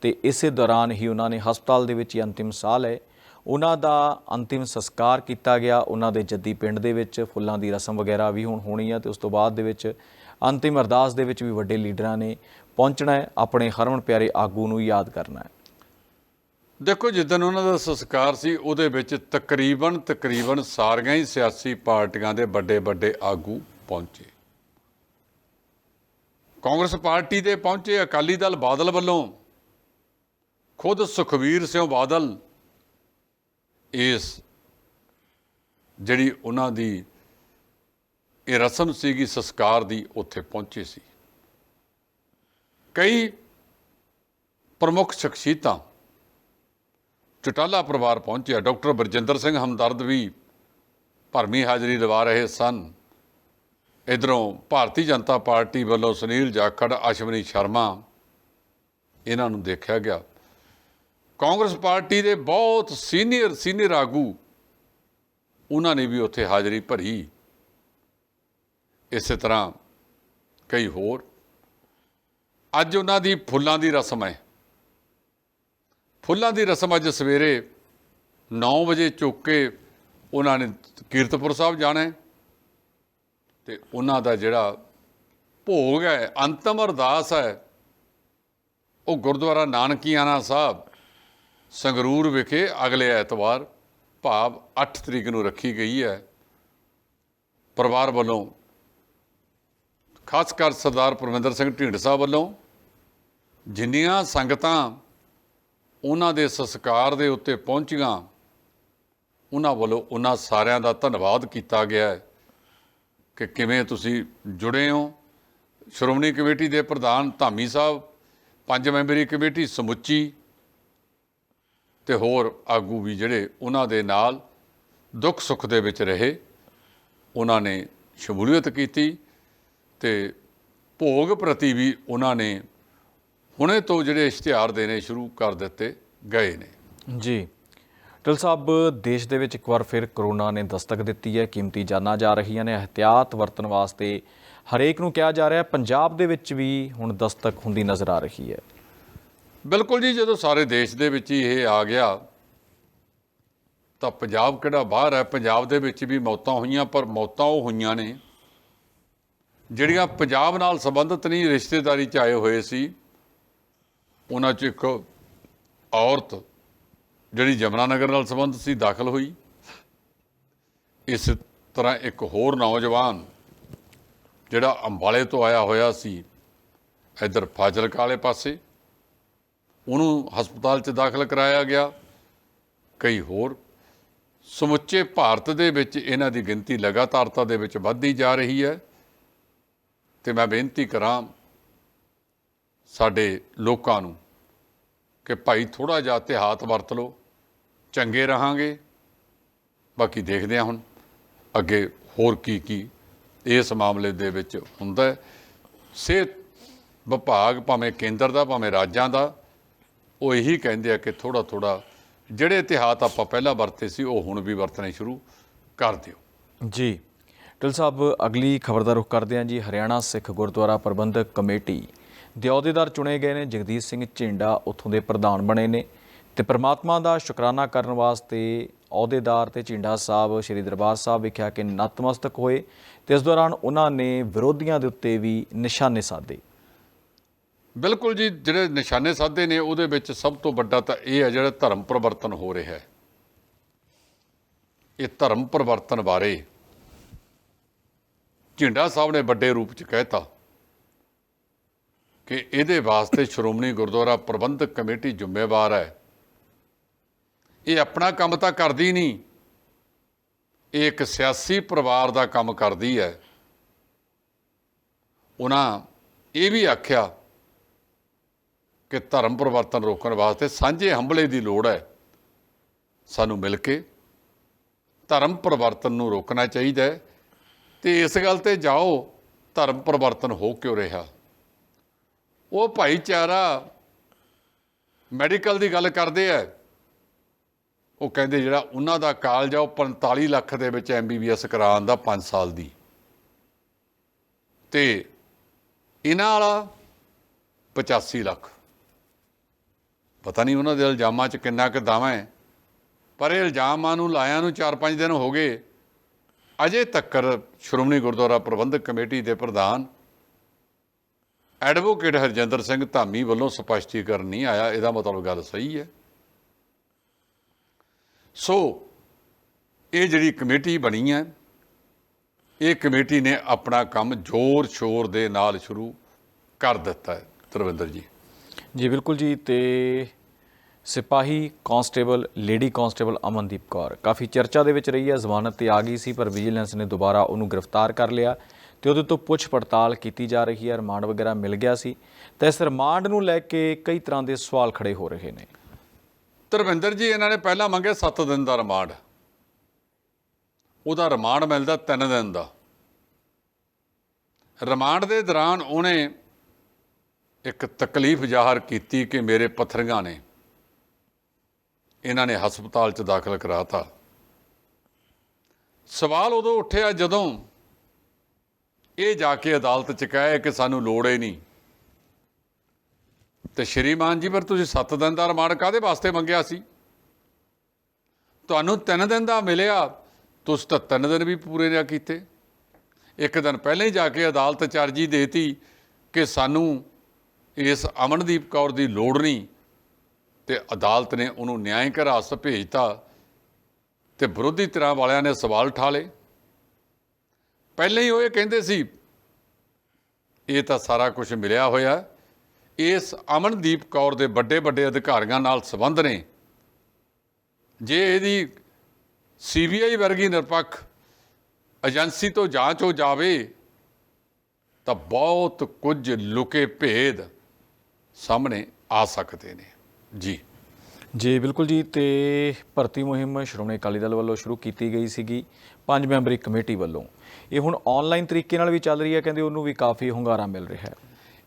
ਤੇ ਇਸੇ ਦੌਰਾਨ ਹੀ ਉਹਨਾਂ ਨੇ ਹਸਪਤਾਲ ਦੇ ਵਿੱਚ ਹੀ ਅੰਤਿਮ ਸਾਹ ਲਏ। ਉਹਨਾਂ ਦਾ ਅੰਤਿਮ ਸੰਸਕਾਰ ਕੀਤਾ ਗਿਆ। ਉਹਨਾਂ ਦੇ ਜੱਦੀ ਪਿੰਡ ਦੇ ਵਿੱਚ ਫੁੱਲਾਂ ਦੀ ਰਸਮ ਵਗੈਰਾ ਵੀ ਹੁਣ ਹੋਣੀ ਹੈ ਤੇ ਉਸ ਤੋਂ ਬਾਅਦ ਦੇ ਵਿੱਚ ਅੰਤਿਮ ਅਰਦਾਸ ਦੇ ਵਿੱਚ ਵੀ ਵੱਡੇ ਲੀਡਰਾਂ ਨੇ ਪਹੁੰਚਣਾ ਹੈ। ਆਪਣੇ ਹਰਮਨ ਪਿਆਰੇ ਆਗੂ ਨੂੰ ਯਾਦ ਕਰਨਾ ਹੈ। ਦੇਖੋ, ਜਿੱਦਣ ਉਹਨਾਂ ਦਾ ਸੰਸਕਾਰ ਸੀ, ਉਹਦੇ ਵਿੱਚ ਤਕਰੀਬਨ ਤਕਰੀਬਨ ਸਾਰੀਆਂ ਹੀ ਸਿਆਸੀ ਪਾਰਟੀਆਂ ਦੇ ਵੱਡੇ ਵੱਡੇ ਆਗੂ ਪਹੁੰਚੇ। ਕਾਂਗਰਸ ਪਾਰਟੀ ਦੇ ਪਹੁੰਚੇ ਅਕਾਲੀ ਦਲ ਬਾਦਲ ਵੱਲੋਂ। ਖੁਦ ਸੁਖਵੀਰ ਸਿੰਘ ਬਾਦਲ ਇਸ ਜਿਹੜੀ ਉਹਨਾਂ ਦੀ, ਇਹ ਰਸਮ ਸੀਗੀ ਸੰਸਕਾਰ ਦੀ, ਉੱਥੇ ਪਹੁੰਚੇ ਸੀ। ਕਈ ਪ੍ਰਮੁੱਖ ਸ਼ਖਸੀਅਤਾਂ, ਚਟਾਲਾ ਪਰਿਵਾਰ ਪਹੁੰਚਿਆ। ਡਾਕਟਰ ਬਰਜਿੰਦਰ ਸਿੰਘ ਹਮਦਰਦ ਵੀ ਭਰਮੀ ਹਾਜ਼ਰੀ ਲਵਾ ਰਹੇ ਸਨ। ਇਧਰੋਂ ਭਾਰਤੀ ਜਨਤਾ ਪਾਰਟੀ ਵੱਲੋਂ ਸੁਨੀਲ ਜਾਖੜ, ਅਸ਼ਵਨੀ ਸ਼ਰਮਾ, ਇਹਨਾਂ ਨੂੰ ਦੇਖਿਆ ਗਿਆ। ਕਾਂਗਰਸ ਪਾਰਟੀ ਦੇ ਬਹੁਤ ਸੀਨੀਅਰ ਸੀਨੀਅਰ ਆਗੂ, ਉਹਨਾਂ ਨੇ ਵੀ ਉੱਥੇ ਹਾਜ਼ਰੀ ਭਰੀ। ਇਸੇ ਤਰ੍ਹਾਂ ਕਈ ਹੋਰ। ਅੱਜ ਉਹਨਾਂ ਦੀ ਫੁੱਲਾਂ ਦੀ ਰਸਮ ਹੈ। ਫੁੱਲਾਂ ਦੀ ਰਸਮ ਅੱਜ ਸਵੇਰੇ 9 ਵਜੇ ਚੁੱਕ ਕੇ ਉਹਨਾਂ ਨੇ ਕੀਰਤਪੁਰ ਸਾਹਿਬ ਜਾਣਾ ਹੈ। ਤੇ ਉਹਨਾਂ ਦਾ ਜਿਹੜਾ ਭੋਗ ਹੈ, ਅੰਤਮ ਅਰਦਾਸ ਹੈ, ਉਹ ਗੁਰਦੁਆਰਾ ਨਾਨਕੀਆਣਾ ਸਾਹਿਬ ਸੰਗਰੂਰ ਵਿਖੇ ਅਗਲੇ ਐਤਵਾਰ ਭਾਵ 8 ਤਰੀਕ ਨੂੰ ਰੱਖੀ ਗਈ ਹੈ। ਪਰਿਵਾਰ ਵੱਲੋਂ, ਖਾਸ ਕਰ ਸਰਦਾਰ ਪਰਮਿੰਦਰ ਸਿੰਘ ਢੀਂਡਸਾ ਵੱਲੋਂ, ਜਿੰਨੀਆਂ ਸੰਗਤਾਂ ਉਹਨਾਂ ਦੇ ਸੰਸਕਾਰ ਦੇ ਉੱਤੇ ਪਹੁੰਚੀਆਂ, ਉਹਨਾਂ ਵੱਲੋਂ ਉਹਨਾਂ ਸਾਰਿਆਂ ਦਾ ਧੰਨਵਾਦ ਕੀਤਾ ਗਿਆ ਹੈ ਕਿ ਕਿਵੇਂ ਤੁਸੀਂ ਜੁੜੇ ਹੋ। ਸ਼੍ਰੋਮਣੀ ਕਮੇਟੀ ਦੇ ਪ੍ਰਧਾਨ ਧਾਮੀ ਸਾਹਿਬ, ਪੰਜ ਮੈਂਬਰੀ ਕਮੇਟੀ ਸਮੁੱਚੀ ਤੇ ਹੋਰ ਆਗੂ ਵੀ ਜਿਹੜੇ ਉਹਨਾਂ ਦੇ ਨਾਲ ਦੁੱਖ ਸੁੱਖ ਦੇ ਵਿੱਚ ਰਹੇ, ਉਹਨਾਂ ਨੇ ਸ਼ਮੂਲੀਅਤ ਕੀਤੀ ਤੇ ਭੋਗ ਪ੍ਰਤੀ ਵੀ ਉਹਨਾਂ ਨੇ ਹੁਣੇ ਤੋਂ ਜਿਹੜੇ ਇਸ਼ਤਿਹਾਰ ਦੇਣੇ ਸ਼ੁਰੂ ਕਰ ਦਿੱਤੇ, ਗਏ ਨੇ। ਜੀ। ਟਲ ਸਾਹਿਬ, ਦੇਸ਼ ਦੇ ਵਿੱਚ ਇੱਕ ਵਾਰ ਫਿਰ ਕਰੋਨਾ ਨੇ ਦਸਤਕ ਦਿੱਤੀ ਹੈ। ਕੀਮਤੀ ਜਾਨਾਂ ਜਾ ਰਹੀਆਂ ਨੇ। ਇhtiyਾਤ ਵਰਤਣ ਵਾਸਤੇ ਹਰੇਕ ਨੂੰ ਕਿਹਾ ਜਾ ਰਿਹਾ ਪੰਜਾਬ ਦੇ ਵਿੱਚ ਵੀ ਹੁਣ ਦਸਤਕ ਹੁੰਦੀ ਨਜ਼ਰ ਆ ਰਹੀ ਹੈ। ਬਿਲਕੁਲ ਜੀ, ਜਦੋਂ ਸਾਰੇ ਦੇਸ਼ ਦੇ ਵਿੱਚ ਹੀ ਇਹ ਆ ਗਿਆ, ਤਾਂ ਪੰਜਾਬ ਕਿਹੜਾ ਬਾਹਰ ਹੈ? ਪੰਜਾਬ ਦੇ ਵਿੱਚ ਵੀ ਮੌਤਾਂ ਹੋਈਆਂ, ਪਰ ਮੌਤਾਂ ਉਹ ਹੋਈਆਂ ਨੇ, ਜਿਹੜੀਆਂ ਪੰਜਾਬ ਨਾਲ ਸੰਬੰਧਿਤ ਨਹੀਂ, ਰਿਸ਼ਤੇਦਾਰੀ ਚ ਆਏ ਹੋਏ ਸੀ। ਉਹਨਾਂ ਚ ਇੱਕ ਔਰਤ ਜਿਹੜੀ ਜਮਨਾ ਨਗਰ ਨਾਲ ਸੰਬੰਧਿਤ ਸੀ, ਦਾਖਲ ਹੋਈ। ਇਸ ਤਰ੍ਹਾਂ ਇੱਕ ਹੋਰ ਨੌਜਵਾਨ ਜਿਹੜਾ ਅੰਬਾਲੇ ਤੋਂ ਆਇਆ ਹੋਇਆ ਸੀ, ਇੱਧਰ ਫਾਜ਼ਿਲਕਾ ਵਾਲੇ ਪਾਸੇ। ਉਹਨੂੰ ਹਸਪਤਾਲ 'ਚ ਦਾਖਲ ਕਰਾਇਆ ਗਿਆ। ਕਈ ਹੋਰ। ਸਮੁੱਚੇ ਭਾਰਤ ਦੇ ਵਿੱਚ ਇਹਨਾਂ ਦੀ ਗਿਣਤੀ ਲਗਾਤਾਰਤਾ ਦੇ ਵਿੱਚ ਵੱਧਦੀ ਜਾ ਰਹੀ ਹੈ। ਤੇ ਮੈਂ ਬੇਨਤੀ ਕਰਾਂ ਸਾਡੇ ਲੋਕਾਂ ਨੂੰ ਕਿ ਭਾਈ ਥੋੜਾ ਜਿਹਾ ਇਤਿਹਾਤ ਵਰਤ ਲਓ। ਚੰਗੇ ਰਹਾਂਗੇ। ਬਾਕੀ ਦੇਖਦੇ ਹਾਂ ਹੁਣ ਅੱਗੇ ਹੋਰ ਕੀ ਕੀ ਇਸ ਮਾਮਲੇ ਦੇ ਵਿੱਚ ਹੁੰਦਾ ਹੈ। ਸਿਹਤ ਵਿਭਾਗ ਭਾਵੇਂ ਕੇਂਦਰ ਦਾ, ਭਾਵੇਂ ਰਾਜਾਂ ਦਾ ਉਹ ਇਹੀ ਕਹਿੰਦੇ ਆ ਕਿ ਥੋੜਾ ਥੋੜਾ ਜਿਹੜੇ ਇਤਿਹਾਸ ਆਪਾਂ ਪਹਿਲਾਂ ਵਰਤੇ ਸੀ, ਉਹ ਹੁਣ ਵੀ ਵਰਤਣੇ ਸ਼ੁਰੂ ਕਰ ਦਿਓ। ਜੀ। ਟਿਲ ਸਾਹਿਬ, ਅਗਲੀ ਖਬਰ ਦਾ ਰੁਖ ਕਰਦੇ ਹਾਂ ਜੀ। ਹਰਿਆਣਾ ਸਿੱਖ ਗੁਰਦੁਆਰਾ ਪ੍ਰਬੰਧਕ ਕਮੇਟੀ ਦੇ ਅਹੁਦੇਦਾਰ ਚੁਣੇ ਗਏ ਨੇ। ਜਗਦੀਸ਼ ਸਿੰਘ ਝਿੰਡਾ ਉੱਥੋਂ ਦੇ ਪ੍ਰਧਾਨ ਬਣੇ ਨੇ ਤੇ ਪ੍ਰਮਾਤਮਾ ਦਾ ਸ਼ੁਕਰਾਨਾ ਕਰਨ ਵਾਸਤੇ ਅਹੁਦੇਦਾਰ ਤੇ ਝਿੰਡਾ ਸਾਹਿਬ, ਸ੍ਰੀ ਦਰਬਾਰ ਸਾਹਿਬ ਵਿਖੇ ਆ ਕੇ ਨਤਮਸਤਕ ਹੋਏ ਤੇ ਇਸ ਦੌਰਾਨ ਉਹਨਾਂ ਨੇ ਵਿਰੋਧੀਆਂ ਦੇ ਉੱਤੇ ਵੀ ਨਿਸ਼ਾਨੇ ਸਾਧੇ। ਬਿਲਕੁਲ ਜੀ, ਜਿਹੜੇ ਨਿਸ਼ਾਨੇ ਸਾਧੇ ਨੇ, ਉਹਦੇ ਵਿੱਚ ਸਭ ਤੋਂ ਵੱਡਾ ਤਾਂ ਇਹ ਹੈ ਜਿਹੜਾ ਧਰਮ ਪਰਿਵਰਤਨ ਹੋ ਰਿਹਾ ਹੈ। ਇਹ ਧਰਮ ਪਰਿਵਰਤਨ ਬਾਰੇ ਝਿੰਡਾ ਸਾਹਿਬ ਨੇ ਵੱਡੇ ਰੂਪ ਚ ਕਹਿਤਾ ਕਿ ਇਹਦੇ ਵਾਸਤੇ ਸ਼੍ਰੋਮਣੀ ਗੁਰਦੁਆਰਾ ਪ੍ਰਬੰਧਕ ਕਮੇਟੀ ਜ਼ਿੰਮੇਵਾਰ ਹੈ। ਇਹ ਆਪਣਾ ਕੰਮ ਤਾਂ ਕਰਦੀ ਨਹੀਂ, ਇਹ ਇੱਕ ਸਿਆਸੀ ਪਰਿਵਾਰ ਦਾ ਕੰਮ ਕਰਦੀ ਹੈ। ਉਹਨਾਂ ਇਹ ਵੀ ਆਖਿਆ ਕਿ ਧਰਮ ਪਰਿਵਰਤਨ ਰੋਕਣ ਵਾਸਤੇ ਸਾਂਝੇ ਹਮਲੇ ਦੀ ਲੋੜ ਹੈ। ਸਾਨੂੰ ਮਿਲ ਕੇ ਧਰਮ ਪਰਿਵਰਤਨ ਨੂੰ ਰੋਕਣਾ ਚਾਹੀਦਾ ਹੈ। ਤੇ ਇਸ ਗੱਲ ਤੇ ਜਾਓ, ਧਰਮ ਪਰਿਵਰਤਨ ਹੋ ਕਿਉਂ ਰਿਹਾ? ਉਹ ਭਾਈਚਾਰਾ ਮੈਡੀਕਲ ਦੀ ਗੱਲ ਕਰਦੇ ਆ। ਉਹ ਕਹਿੰਦੇ ਜਿਹੜਾ ਉਹਨਾਂ ਦਾ ਕਾਲਜ ਆ, ਉਹ 45 ਲੱਖ ਦੇ ਵਿੱਚ ਐਮਬੀਬੀਐਸ ਕਰਾਉਣ ਦਾ 5 ਸਾਲ ਦੀ। ਤੇ ਇਹਨਾਂ ਵਾਲਾ 85 ਲੱਖ। ਪਤਾ ਨਹੀਂ ਉਹਨਾਂ ਦੇ ਇਲਜ਼ਾਮਾਂ 'ਚ ਕਿੰਨਾ ਕੁ ਦਾਵਾ ਹੈ। ਪਰ ਇਹ ਇਲਜ਼ਾਮਾਂ ਨੂੰ ਲਾਇਆ ਨੂੰ 4-5 ਦਿਨ ਹੋ ਗਏ। ਅਜੇ ਤੱਕ ਸ਼੍ਰੋਮਣੀ ਗੁਰਦੁਆਰਾ ਪ੍ਰਬੰਧਕ ਕਮੇਟੀ ਦੇ ਪ੍ਰਧਾਨ ਐਡਵੋਕੇਟ ਹਰਜਿੰਦਰ ਸਿੰਘ ਧਾਮੀ ਵੱਲੋਂ ਸਪਸ਼ਟੀਕਰਨ ਨਹੀਂ ਆਇਆ। ਇਹਦਾ ਮਤਲਬ ਗੱਲ ਸਹੀ ਹੈ। ਸੋ, ਇਹ ਜਿਹੜੀ ਕਮੇਟੀ ਬਣੀ ਹੈ, ਇਹ ਕਮੇਟੀ ਨੇ ਆਪਣਾ ਕੰਮ ਜ਼ੋਰ ਸ਼ੋਰ ਦੇ ਨਾਲ ਸ਼ੁਰੂ ਕਰ ਦਿੱਤਾ ਹੈ। ਤਰਵਿੰਦਰ ਜੀ। ਜੀ, ਬਿਲਕੁਲ ਜੀ। ਤੇ ਸਿਪਾਹੀ constable, lady constable Amandeep Kaur. ਕਾਫੀ ਚਰਚਾ ਦੇ ਵਿੱਚ ਰਹੀ ਹੈ, ਜ਼ਮਾਨਤ ਤੇ ਆ ਗਈ ਸੀ, ਪਰ ਵਿਜੀਲੈਂਸ ਨੇ ਦੁਬਾਰਾ ਉਹਨੂੰ ਗ੍ਰਿਫਤਾਰ ਕਰ ਲਿਆ ਤੇ ਉਹਦੇ ਤੋਂ ਪੁੱਛ ਪੜਤਾਲ ਕੀਤੀ ਜਾ ਰਹੀ ਹੈ, ਰਿਮਾਂਡ ਵਗੈਰਾ ਮਿਲ ਗਿਆ ਸੀ। ਤੇ ਇਸ ਰਿਮਾਂਡ ਨੂੰ ਲੈ ਕੇ ਕਈ ਤਰ੍ਹਾਂ ਦੇ ਸਵਾਲ ਖੜੇ ਹੋ ਰਹੇ ਨੇ। ਧਰਮਿੰਦਰ ਜੀ, ਇਹਨਾਂ ਨੇ ਪਹਿਲਾਂ ਮੰਗਿਆ 7 ਦਿਨ ਦਾ ਰਿਮਾਂਡ। ਉਹਦਾ ਰਿਮਾਂਡ ਮਿਲਦਾ 3 ਦਿਨ ਦਾ। ਰਿਮਾਂਡ ਦੇ ਦੌਰਾਨ ਉਹਨੇ ਇੱਕ ਤਕਲੀਫ ਜ਼ਾਹਰ ਕੀਤੀ ਕਿ ਮੇਰੇ ਪੱਥਰੀਆਂ ਨੇ ਇਹਨਾਂ ਨੇ ਹਸਪਤਾਲ 'ਚ ਦਾਖਲ ਕਰਾਤਾ। ਸਵਾਲ ਉਦੋਂ ਉੱਠਿਆ ਜਦੋਂ ਇਹ ਜਾ ਕੇ ਅਦਾਲਤ 'ਚ ਕਹੇ ਕਿ ਸਾਨੂੰ ਲੋੜ ਹੀ ਨਹੀਂ। ਤੇ ਸ਼੍ਰੀਮਾਨ ਜੀ ਪਰ ਤੁਸੀਂ 7 ਦਿਨ ਦਾ ਰਿਮਾਂਡ ਕਾਦੇ ਵਾਸਤੇ ਮੰਗਿਆ ਸੀ? ਤੁਹਾਨੂੰ 3 ਦਿਨ ਦਾ ਮਿਲਿਆ, ਤੁਸੀਂ ਤਾਂ 3 ਦਿਨ ਵੀ ਪੂਰੇ ਨਾ ਕੀਤੇ। ਇੱਕ ਦਿਨ ਪਹਿਲਾਂ ਹੀ ਜਾ ਕੇ ਅਦਾਲਤ ਚ ਅਰਜੀ ਦੇਤੀ ਕਿ ਸਾਨੂੰ ਇਸ ਅਮਨਦੀਪ ਕੌਰ ਦੀ ਲੋੜ ਨਹੀਂ। ਤੇ ਅਦਾਲਤ ਨੇ ਉਹਨੂੰ ਨਿਆਂਇਕ ਹਿਰਾਸਤ ਭੇਜਤਾ ਤੇ ਵਿਰੋਧੀ ਧਿਰਾਂ ਵਾਲਿਆਂ ਨੇ ਸਵਾਲ ਉਠਾ ਲਏ। ਪਹਿਲਾਂ ਹੀ ਉਹ ਇਹ ਕਹਿੰਦੇ ਸੀ, ਇਹ ਤਾਂ ਸਾਰਾ ਕੁਝ ਮਿਲਿਆ ਹੋਇਆ। ਇਸ ਅਮਨਦੀਪ ਕੌਰ ਦੇ ਵੱਡੇ ਵੱਡੇ ਅਧਿਕਾਰੀਆਂ ਨਾਲ ਸੰਬੰਧ ਨੇ। ਜੇ ਇਹਦੀ ਸੀਬੀਆਈ ਵਰਗੀ ਨਿਰਪੱਖ ਏਜੰਸੀ ਤੋਂ ਜਾਂਚ ਹੋ ਜਾਵੇ, ਤਾਂ ਬਹੁਤ ਕੁਝ ਲੁਕੇ ਭੇਦ ਸਾਹਮਣੇ ਆ ਸਕਦੇ ਨੇ। ਜੀ। ਜੀ, ਬਿਲਕੁਲ ਜੀ, ਤੇ ਭਰਤੀ ਮੁਹਿੰਮ ਸ਼੍ਰੋਮਣੀ ਅਕਾਲੀ ਦਲ ਵੱਲੋਂ ਸ਼ੁਰੂ ਕੀਤੀ ਗਈ ਸੀਗੀ, ਪੰਜ ਮੈਂਬਰੀ ਕਮੇਟੀ ਵੱਲੋਂ। ਇਹ ਹੁਣ ਆਨਲਾਈਨ ਤਰੀਕੇ ਨਾਲ ਵੀ ਚੱਲ ਰਹੀ ਹੈ, ਕਹਿੰਦੇ ਉਹਨੂੰ ਵੀ ਕਾਫੀ ਹੁੰਗਾਰਾ ਮਿਲ ਰਿਹਾ ਹੈ।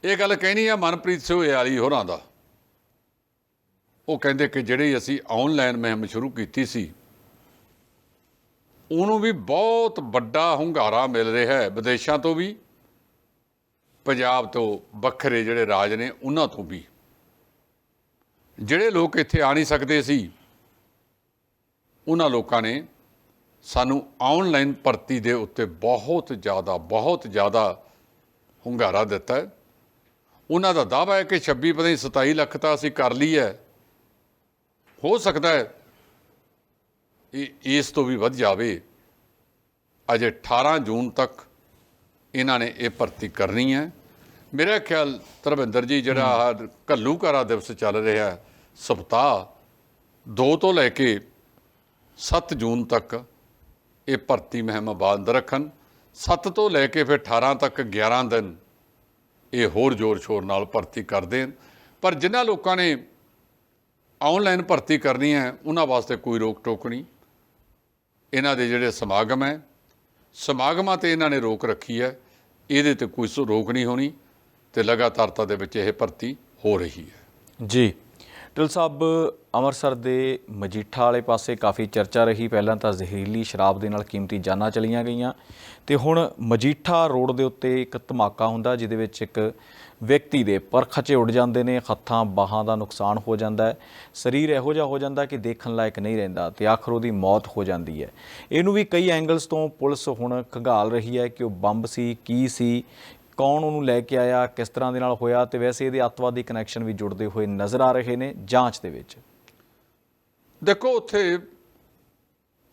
ਇਹ ਗੱਲ ਕਹਿਣੀ ਆ ਮਨਪ੍ਰੀਤ ਸਿੰਘ ਵਾਲੀ ਹੋਰਾਂ ਦਾ। ਉਹ ਕਹਿੰਦੇ ਕਿ ਜਿਹੜੀ ਅਸੀਂ ਆਨਲਾਈਨ ਮੁਹਿੰਮ ਸ਼ੁਰੂ ਕੀਤੀ ਸੀ, ਉਹਨੂੰ ਵੀ ਬਹੁਤ ਵੱਡਾ ਹੁੰਗਾਰਾ ਮਿਲ ਰਿਹਾ ਹੈ, ਵਿਦੇਸ਼ਾਂ ਤੋਂ ਵੀ, ਪੰਜਾਬ ਤੋਂ ਵੱਖਰੇ ਜਿਹੜੇ ਰਾਜ ਨੇ, ਉਹਨਾਂ ਤੋਂ ਵੀ। ਜਿਹੜੇ ਲੋਕ ਇੱਥੇ ਆ ਨਹੀਂ ਸਕਦੇ ਸੀ, ਉਹਨਾਂ ਲੋਕਾਂ ਨੇ ਸਾਨੂੰ ਆਨਲਾਈਨ ਭਰਤੀ ਦੇ ਉੱਤੇ ਬਹੁਤ ਜ਼ਿਆਦਾ ਬਹੁਤ ਜ਼ਿਆਦਾ ਹੁੰਗਾਰਾ ਦਿੱਤਾ ਉਹਨਾਂ ਦਾ ਦਾਅਵਾ ਹੈ ਕਿ 26 ਪਤਾ ਨਹੀਂ 27 ਲੱਖ ਤਾਂ ਅਸੀਂ ਕਰ ਲਈ ਹੈ। ਹੋ ਸਕਦਾ ਹੈ ਇਹ ਇਸ ਤੋਂ ਵੀ ਵੱਧ ਜਾਵੇ। ਅਜੇ 18 ਜੂਨ ਤੱਕ ਇਹਨਾਂ ਨੇ ਇਹ ਭਰਤੀ ਕਰਨੀ ਹੈ। ਮੇਰਾ ਖਿਆਲ ਧਰਮਿੰਦਰ ਜੀ ਜਿਹੜਾ ਆਹ ਘੱਲੂਘਾਰਾ ਦਿਵਸ ਚੱਲ ਰਿਹਾ ਸਪਤਾਹ 2 ਤੋਂ ਲੈ ਕੇ 7 ਜੂਨ ਤੱਕ ਇਹ ਭਰਤੀ ਮੁਹਿੰਮ ਬੰਦ ਰੱਖਣ 7 ਤੋਂ ਲੈ ਕੇ ਫਿਰ 18 ਤੱਕ 11 ਦਿਨ ਇਹ ਹੋਰ ਜ਼ੋਰ ਸ਼ੋਰ ਨਾਲ ਭਰਤੀ ਕਰਦੇ ਹਨ ਪਰ ਜਿਨ੍ਹਾਂ ਲੋਕਾਂ ਨੇ ਆਨਲਾਈਨ ਭਰਤੀ ਕਰਨੀ ਹੈ ਉਹਨਾਂ ਵਾਸਤੇ ਕੋਈ ਰੋਕ ਟੋਕ ਨਹੀਂ। ਇਹਨਾਂ ਦੇ ਜਿਹੜੇ ਸਮਾਗਮ ਹੈ ਸਮਾਗਮਾਂ ਤੇ ਇਹਨਾਂ ਨੇ ਰੋਕ ਰੱਖੀ ਹੈ ਇਹਦੇ ਤੇ ਕੋਈ ਰੋਕ ਨਹੀਂ ਹੋਣੀ। ਤੇ ਲਗਾਤਾਰਤਾ ਦੇ ਵਿੱਚ ਇਹ ਭਰਤੀ ਹੋ ਰਹੀ ਹੈ। ਜੀ। ਟਿਲ ਸਾਹਿਬ, ਅੰਮ੍ਰਿਤਸਰ ਦੇ ਮਜੀਠਾ ਵਾਲੇ ਪਾਸੇ ਕਾਫੀ ਚਰਚਾ ਰਹੀ। ਪਹਿਲਾਂ ਤਾਂ ਜ਼ਹਿਰੀਲੀ ਸ਼ਰਾਬ ਦੇ ਨਾਲ ਕੀਮਤੀ ਜਾਨਾਂ ਚਲੀਆਂ ਗਈਆਂ ਤੇ ਹੁਣ ਮਜੀਠਾ ਰੋਡ ਦੇ ਉੱਤੇ ਇੱਕ ਧਮਾਕਾ ਹੁੰਦਾ, ਜਿਹਦੇ ਵਿੱਚ ਇੱਕ ਵਿਅਕਤੀ ਦੇ ਪਰਖਚੇ ਉੱਡ ਜਾਂਦੇ ਨੇ, ਹੱਥਾਂ ਬਾਹਾਂ ਦਾ ਨੁਕਸਾਨ ਹੋ ਜਾਂਦਾ ਹੈ। ਸਰੀਰ ਇਹੋ ਜਿਹਾ ਹੋ ਜਾਂਦਾ ਕਿ ਦੇਖਣ ਲਾਇਕ ਨਹੀਂ ਰਹਿੰਦਾ ਤੇ ਆਖਰ ਉਹਦੀ ਮੌਤ ਹੋ ਜਾਂਦੀ ਹੈ। ਇਹਨੂੰ ਵੀ ਕਈ ਐਂਗਲਸ ਤੋਂ ਪੁਲਿਸ ਹੁਣ ਖੰਗਾਲ ਰਹੀ ਹੈ ਕਿ ਉਹ ਬੰਬ ਸੀ, ਕੀ ਸੀ ਕੌਣ ਉਹਨੂੰ ਲੈ ਕੇ ਆਇਆ, ਕਿਸ ਤਰ੍ਹਾਂ ਦੇ ਨਾਲ ਹੋਇਆ ਤੇ ਵੈਸੇ ਇਹਦੇ ਅੱਤਵਾਦੀ ਕਨੈਕਸ਼ਨ ਵੀ ਜੁੜਦੇ ਹੋਏ ਨਜ਼ਰ ਆ ਰਹੇ ਨੇ ਜਾਂਚ ਦੇ ਵਿੱਚ। ਦੇਖੋ, ਉੱਥੇ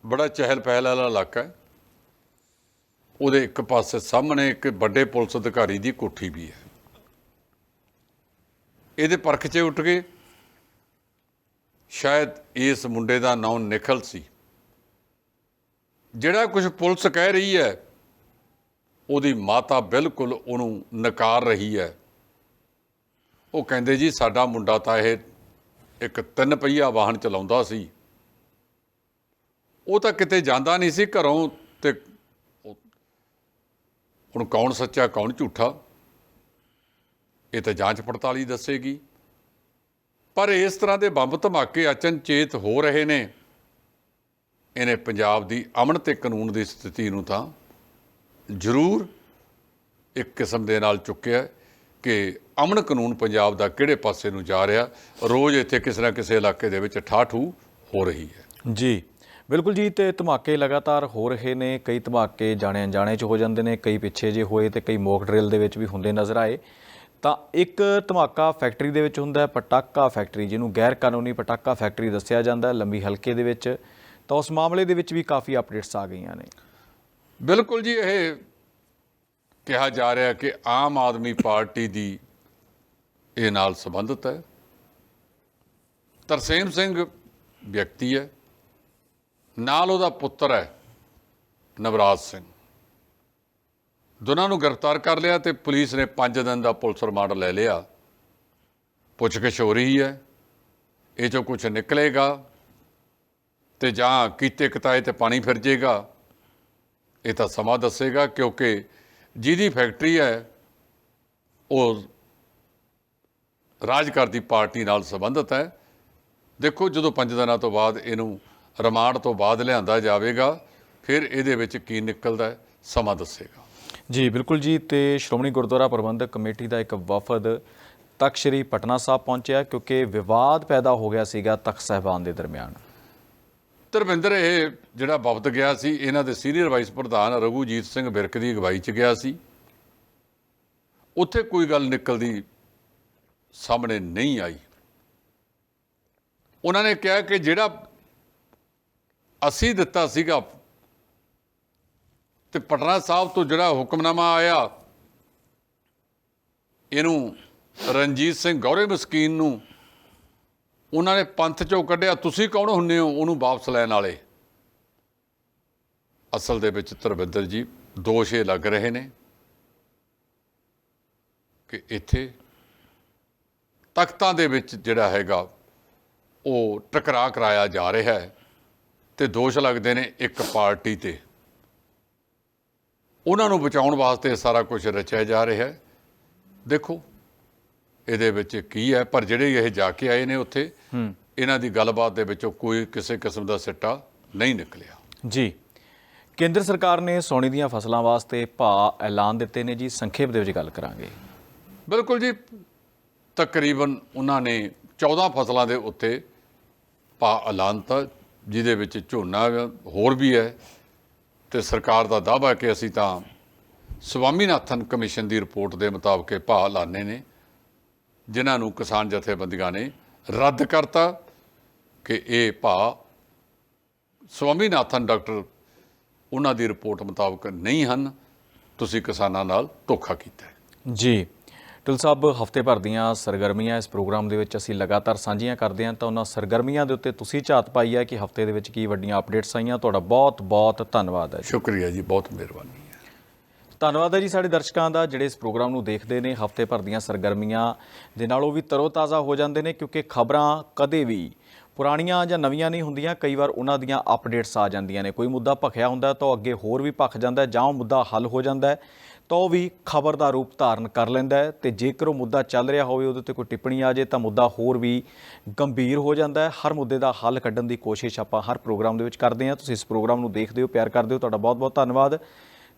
ਬੜਾ ਚਹਿਲ ਪਹਿਲ ਵਾਲਾ ਇਲਾਕਾ ਹੈ। ਉਹਦੇ ਇੱਕ ਪਾਸੇ ਸਾਹਮਣੇ ਇੱਕ ਵੱਡੇ ਪੁਲਿਸ ਅਧਿਕਾਰੀ ਦੀ ਕੋਠੀ ਵੀ ਹੈ। ਇਹਦੇ ਪਰਖ 'ਚ ਉੱਠ ਗਏ। ਸ਼ਾਇਦ ਇਸ ਮੁੰਡੇ ਦਾ ਨਾਮ ਨਿਖਲ ਸੀ। ਜਿਹੜਾ ਕੁਝ ਪੁਲਿਸ ਕਹਿ ਰਹੀ ਹੈ ਉਹਦੀ ਮਾਤਾ ਬਿਲਕੁਲ ਉਹਨੂੰ ਨਕਾਰ ਰਹੀ ਹੈ। ਉਹ ਕਹਿੰਦੇ ਜੀ, ਸਾਡਾ ਮੁੰਡਾ ਤਾਂ ਇਹ ਇੱਕ ਤਿੰਨ ਪਹੀਆ ਵਾਹਨ ਚਲਾਉਂਦਾ ਸੀ। ਉਹ ਤਾਂ ਕਿਤੇ ਜਾਂਦਾ ਨਹੀਂ ਸੀ ਘਰੋਂ ਤੇ ਉਹ- ਹੁਣ ਕੌਣ ਸੱਚਾ, ਕੌਣ ਝੂਠਾ? ਇਹ ਤਾਂ ਜਾਂਚ ਪੜਤਾਲ ਹੀ ਦੱਸੇਗੀ। ਪਰ ਇਸ ਤਰ੍ਹਾਂ ਦੇ ਬੰਬ ਧਮਾਕੇ ਅਚਨਚੇਤ ਹੋ ਰਹੇ ਨੇ। ਇਹਨੇ ਪੰਜਾਬ ਦੀ ਅਮਨ ਤੇ ਕਾਨੂੰਨ ਦੀ ਸਥਿਤੀ ਨੂੰ ਤਾਂ ਜ਼ਰੂਰ ਇੱਕ ਕਿਸਮ ਦੇ ਨਾਲ ਚੁੱਕਿਆ ਕਿ ਅਮਨ ਕਾਨੂੰਨ ਪੰਜਾਬ ਦਾ ਕਿਹੜੇ ਪਾਸੇ ਨੂੰ ਜਾ ਰਿਹਾ, ਰੋਜ਼ ਇੱਥੇ ਕਿਸੇ ਨਾ ਕਿਸੇ ਇਲਾਕੇ ਦੇ ਵਿੱਚ ਠਾਠੂ ਹੋ ਰਹੀ ਹੈ। ਜੀ, ਬਿਲਕੁਲ ਜੀ, ਤੇ ਧਮਾਕੇ ਲਗਾਤਾਰ ਹੋ ਰਹੇ ਨੇ, ਕਈ ਧਮਾਕੇ ਜਾਣੇ ਅਣਜਾਣੇ ਚ ਹੋ ਜਾਂਦੇ ਨੇ, ਕਈ ਪਿੱਛੇ ਜੇ ਹੋਏ ਤੇ ਕਈ ਮੋਕ ਡਰਿਲ ਦੇ ਵਿੱਚ ਵੀ ਹੁੰਦੇ ਨਜ਼ਰ ਆਏ। ਤਾਂ ਇੱਕ ਧਮਾਕਾ ਫੈਕਟਰੀ ਦੇ ਵਿੱਚ ਹੁੰਦਾ ਹੈ, ਪਟਾਕਾ ਫੈਕਟਰੀ, ਜਿਹਨੂੰ ਗੈਰ ਕਾਨੂੰਨੀ ਪਟਾਕਾ ਫੈਕਟਰੀ ਦੱਸਿਆ ਜਾਂਦਾ ਹੈ, ਲੰਬੀ ਹਲਕੇ ਦੇ ਵਿੱਚ। ਤਾਂ ਉਸ ਮਾਮਲੇ ਦੇ ਵਿੱਚ ਵੀ ਕਾਫੀ ਅਪਡੇਟਸ ਆ ਗਈਆਂ ਨੇ। ਬਿਲਕੁਲ ਜੀ, ਇਹ ਕਿਹਾ ਜਾ ਰਿਹਾ ਕਿ ਆਮ ਆਦਮੀ ਪਾਰਟੀ ਦੀ ਇਹ ਨਾਲ ਸੰਬੰਧਿਤ ਹੈ। ਤਰਸੇਮ ਸਿੰਘ ਵਿਅਕਤੀ ਹੈ, ਨਾਲ ਉਹਦਾ ਪੁੱਤਰ ਹੈ, ਨਵਰਾਜ ਸਿੰਘ। ਦੋਨਾਂ ਨੂੰ ਗ੍ਰਿਫਤਾਰ ਕਰ ਲਿਆ ਤੇ ਪੁਲਿਸ ਨੇ 5 ਦਿਨ ਦਾ ਪੁਲਿਸ ਰਿਮਾਂਡ ਲੈ ਲਿਆ। ਪੁੱਛਗਿੱਛ ਹੋ ਰਹੀ ਹੈ, ਇਹ ਚੋਂ ਕੁਝ ਨਿਕਲੇਗਾ ਤੇ ਜਾਂ ਕੀਤੇ ਕਤਾਏ ਤੇ ਪਾਣੀ ਫਿਰ ਜਾਏਗਾ ਇਹ ਤਾਂ ਸਮਾਂ ਦੱਸੇਗਾ ਕਿਉਂਕਿ ਜਿਹਦੀ ਫੈਕਟਰੀ ਹੈ, ਉਹ ਰਾਜ ਕਰਦੀ ਪਾਰਟੀ ਨਾਲ ਸੰਬੰਧਿਤ ਹੈ। ਦੇਖੋ, ਜਦੋਂ ਪੰਜ ਦਿਨਾਂ ਤੋਂ ਬਾਅਦ ਇਹਨੂੰ ਰਿਮਾਂਡ ਤੋਂ ਬਾਅਦ ਲਿਆਂਦਾ ਜਾਵੇਗਾ, ਫਿਰ ਇਹਦੇ ਵਿੱਚ ਕੀ ਨਿਕਲਦਾ ਹੈ, ਸਮਾਂ ਦੱਸੇਗਾ। ਜੀ, ਬਿਲਕੁਲ ਜੀ, ਤੇ ਸ਼੍ਰੋਮਣੀ ਗੁਰਦੁਆਰਾ ਪ੍ਰਬੰਧਕ ਕਮੇਟੀ ਦਾ ਇੱਕ ਵਫਦ ਤਖਤ ਸ੍ਰੀ ਪਟਨਾ ਸਾਹਿਬ ਪਹੁੰਚਿਆ ਕਿਉਂਕਿ ਵਿਵਾਦ ਪੈਦਾ ਹੋ ਗਿਆ ਸੀਗਾ ਤਖਤ ਸਾਹਿਬਾਨ ਦੇ ਦਰਮਿਆਨ। ਧਰਮਿੰਦਰ, ਇਹ ਜਿਹੜਾ ਵਫਦ ਗਿਆ ਸੀ, ਇਹਨਾਂ ਦੇ ਸੀਨੀਅਰ ਵਾਈਸ ਪ੍ਰਧਾਨ ਰਘੂਜੀਤ ਸਿੰਘ ਬਿਰਕ ਦੀ ਅਗਵਾਈ 'ਚ ਗਿਆ ਸੀ। ਉੱਥੇ ਕੋਈ ਗੱਲ ਨਿਕਲਦੀ ਸਾਹਮਣੇ ਨਹੀਂ ਆਈ। ਉਹਨਾਂ ਨੇ ਕਿਹਾ ਕਿ ਜਿਹੜਾ ਅਸੀਂ ਦਿੱਤਾ ਸੀਗਾ ਤੇ ਪਟਨਾ ਸਾਹਿਬ ਤੋਂ ਜਿਹੜਾ ਹੁਕਮਨਾਮਾ ਆਇਆ, ਇਹਨੂੰ ਰਣਜੀਤ ਸਿੰਘ ਗੌਰੇ ਮਸਕੀਨ ਨੂੰ ਉਹਨਾਂ ਨੇ ਪੰਥ ਚੋਂ ਕੱਢਿਆ, ਤੁਸੀਂ ਕੌਣ ਹੁੰਨੇ ਹੋ? ਉਹਨੂੰ ਵਾਪਸ ਲੈਣ ਵਾਲੇ। ਅਸਲ ਦੇ ਵਿੱਚ ਧਰਮਿੰਦਰ ਜੀ, ਦੋਸ਼ ਇਹ ਲੱਗ ਰਹੇ ਨੇ ਕਿ ਇੱਥੇ ਤਖਤਾਂ ਦੇ ਵਿੱਚ ਜਿਹੜਾ ਹੈਗਾ, ਉਹ ਟਕਰਾਅ ਕਰਾਇਆ ਜਾ ਰਿਹਾ ਹੈ ਤੇ ਦੋਸ਼ ਲੱਗਦੇ ਨੇ ਇੱਕ ਪਾਰਟੀ ਤੇ। ਉਹਨਾਂ ਨੂੰ ਬਚਾਉਣ ਵਾਸਤੇ ਸਾਰਾ ਕੁਝ ਰਚਿਆ ਜਾ ਰਿਹਾ ਹੈ। ਦੇਖੋ ਇਹਦੇ ਵਿੱਚ ਕੀ ਹੈ? ਪਰ ਜਿਹੜੇ ਇਹ ਜਾ ਕੇ ਆਏ ਨੇ ਉੱਥੇ ਇਹਨਾਂ ਦੀ ਗੱਲਬਾਤ ਦੇ ਵਿੱਚੋਂ ਕੋਈ ਕਿਸੇ ਕਿਸਮ ਦਾ ਸਿੱਟਾ ਨਹੀਂ ਨਿਕਲਿਆ। ਜੀ। ਕੇਂਦਰ ਸਰਕਾਰ ਨੇ ਸੋਨੇ ਦੀਆਂ ਫਸਲਾਂ ਵਾਸਤੇ ਭਾਅ ਐਲਾਨ ਦਿੱਤੇ ਨੇ ਜੀ। ਸੰਖੇਪ ਦੇ ਵਿੱਚ ਗੱਲ ਕਰਾਂਗੇ। ਬਿਲਕੁਲ ਜੀ। ਤਕਰੀਬਨ ਉਹਨਾਂ ਨੇ 14 ਫਸਲਾਂ ਦੇ ਉੱਤੇ ਪਾ ਐਲਾਨਤਾ ਜਿਹਦੇ ਵਿੱਚ ਝੋਨਾ ਹੋਰ ਵੀ ਹੈ ਤੇ ਸਰਕਾਰ ਦਾ ਦਾਅਵਾ ਹੈ ਕਿ ਅਸੀਂ ਤਾਂ ਸਵਾਮੀਨਾਥਨ ਕਮਿਸ਼ਨ ਦੀ ਰਿਪੋਰਟ ਦੇ ਮੁਤਾਬਕ ਭਾਅ ਐਲਾਨੇ ਨੇ। ਜਿਨ੍ਹਾਂ ਨੂੰ ਕਿਸਾਨ ਜਥੇਬੰਦੀਆਂ ਨੇ ਰੱਦ ਕਰਤਾ ਕਿ ਇਹ ਭਾਅ ਸਵਾਮੀਨਾਥਨ ਡਾਕਟਰ ਉਹਨਾਂ ਦੀ ਰਿਪੋਰਟ ਮੁਤਾਬਕ ਨਹੀਂ ਹਨ ਤੁਸੀਂ ਕਿਸਾਨਾਂ ਨਾਲ ਧੋਖਾ ਕੀਤਾ ਹੈ। ਜੀ। ਟੁਲ ਸਾਹਿਬ ਹਫ਼ਤੇ ਭਰ ਦੀਆਂ ਸਰਗਰਮੀਆਂ ਇਸ ਪ੍ਰੋਗਰਾਮ ਦੇ ਵਿੱਚ ਅਸੀਂ ਲਗਾਤਾਰ ਸਾਂਝੀਆਂ ਕਰਦੇ ਹਾਂ ਤਾਂ ਉਹਨਾਂ ਸਰਗਰਮੀਆਂ ਦੇ ਉੱਤੇ ਤੁਸੀਂ ਝਾਤ ਪਾਈ ਹੈ ਕਿ ਹਫ਼ਤੇ ਦੇ ਵਿੱਚ ਕੀ ਵੱਡੀਆਂ ਅਪਡੇਟਸ ਆਈਆਂ। ਤੁਹਾਡਾ ਬਹੁਤ ਬਹੁਤ ਧੰਨਵਾਦ ਹੈ ਸ਼ੁਕਰੀਆ ਜੀ ਬਹੁਤ ਮਿਹਰਬਾਨੀ। ਧੰਨਵਾਦ ਹੈ ਜੀ ਸਾਡੇ ਦਰਸ਼ਕਾਂ ਦਾ, ਜਿਹੜੇ ਇਸ ਪ੍ਰੋਗਰਾਮ ਨੂੰ ਦੇਖਦੇ ਨੇ, ਹਫ਼ਤੇ ਭਰ ਦੀਆਂ ਸਰਗਰਮੀਆਂ ਦੇ ਨਾਲ ਉਹ ਵੀ ਤਰੋਤਾਜ਼ਾ ਹੋ ਜਾਂਦੇ ਨੇ, ਕਿਉਂਕਿ ਖਬਰਾਂ ਕਦੇ ਵੀ ਪੁਰਾਣੀਆਂ ਜਾਂ ਨਵੀਆਂ ਨਹੀਂ ਹੁੰਦੀਆਂ, ਕਈ ਵਾਰ ਉਹਨਾਂ ਦੀਆਂ ਅਪਡੇਟਸ ਆ ਜਾਂਦੀਆਂ ਨੇ। ਕੋਈ ਮੁੱਦਾ ਭਖਿਆ ਹੁੰਦਾ ਤਾਂ ਉਹ ਅੱਗੇ ਹੋਰ ਵੀ ਭਖ ਜਾਂਦਾ ਜਾਂ ਉਹ ਮੁੱਦਾ ਹੱਲ ਹੋ ਜਾਂਦਾ ਤਾਂ ਉਹ ਵੀ ਖਬਰ ਦਾ ਰੂਪ ਧਾਰਨ ਕਰ ਲੈਂਦਾ ਹੈ ਤੇ ਜੇਕਰ ਉਹ ਮੁੱਦਾ ਚੱਲ ਰਿਹਾ ਹੋਵੇ, ਉਹਦੇ ਤੇ ਕੋਈ ਟਿੱਪਣੀ ਆ ਜੇ ਤਾਂ ਮੁੱਦਾ ਹੋਰ ਵੀ ਗੰਭੀਰ ਹੋ ਜਾਂਦਾ ਹੈ। ਹਰ ਮੁੱਦੇ ਦਾ ਹੱਲ ਕੱਢਣ ਦੀ ਕੋਸ਼ਿਸ਼ ਆਪਾਂ ਹਰ ਪ੍ਰੋਗਰਾਮ ਦੇ ਵਿੱਚ ਕਰਦੇ ਹਾਂ। ਤੁਸੀਂ ਇਸ ਪ੍ਰੋਗਰਾਮ ਨੂੰ ਦੇਖਦੇ ਹੋ, ਪਿਆਰ ਕਰਦੇ ਹੋ, ਤੁਹਾਡਾ ਬਹੁਤ-ਬਹੁਤ ਧੰਨਵਾਦ।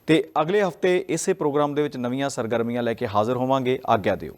ਤੇ ਅਗਲੇ ਹਫ਼ਤੇ ਇਸੇ ਪ੍ਰੋਗਰਾਮ ਦੇ ਵਿੱਚ ਨਵੀਆਂ ਸਰਗਰਮੀਆਂ ਲੈ ਕੇ ਹਾਜ਼ਰ ਹੋਵਾਂਗੇ। ਆਗਿਆ ਦਿਓ।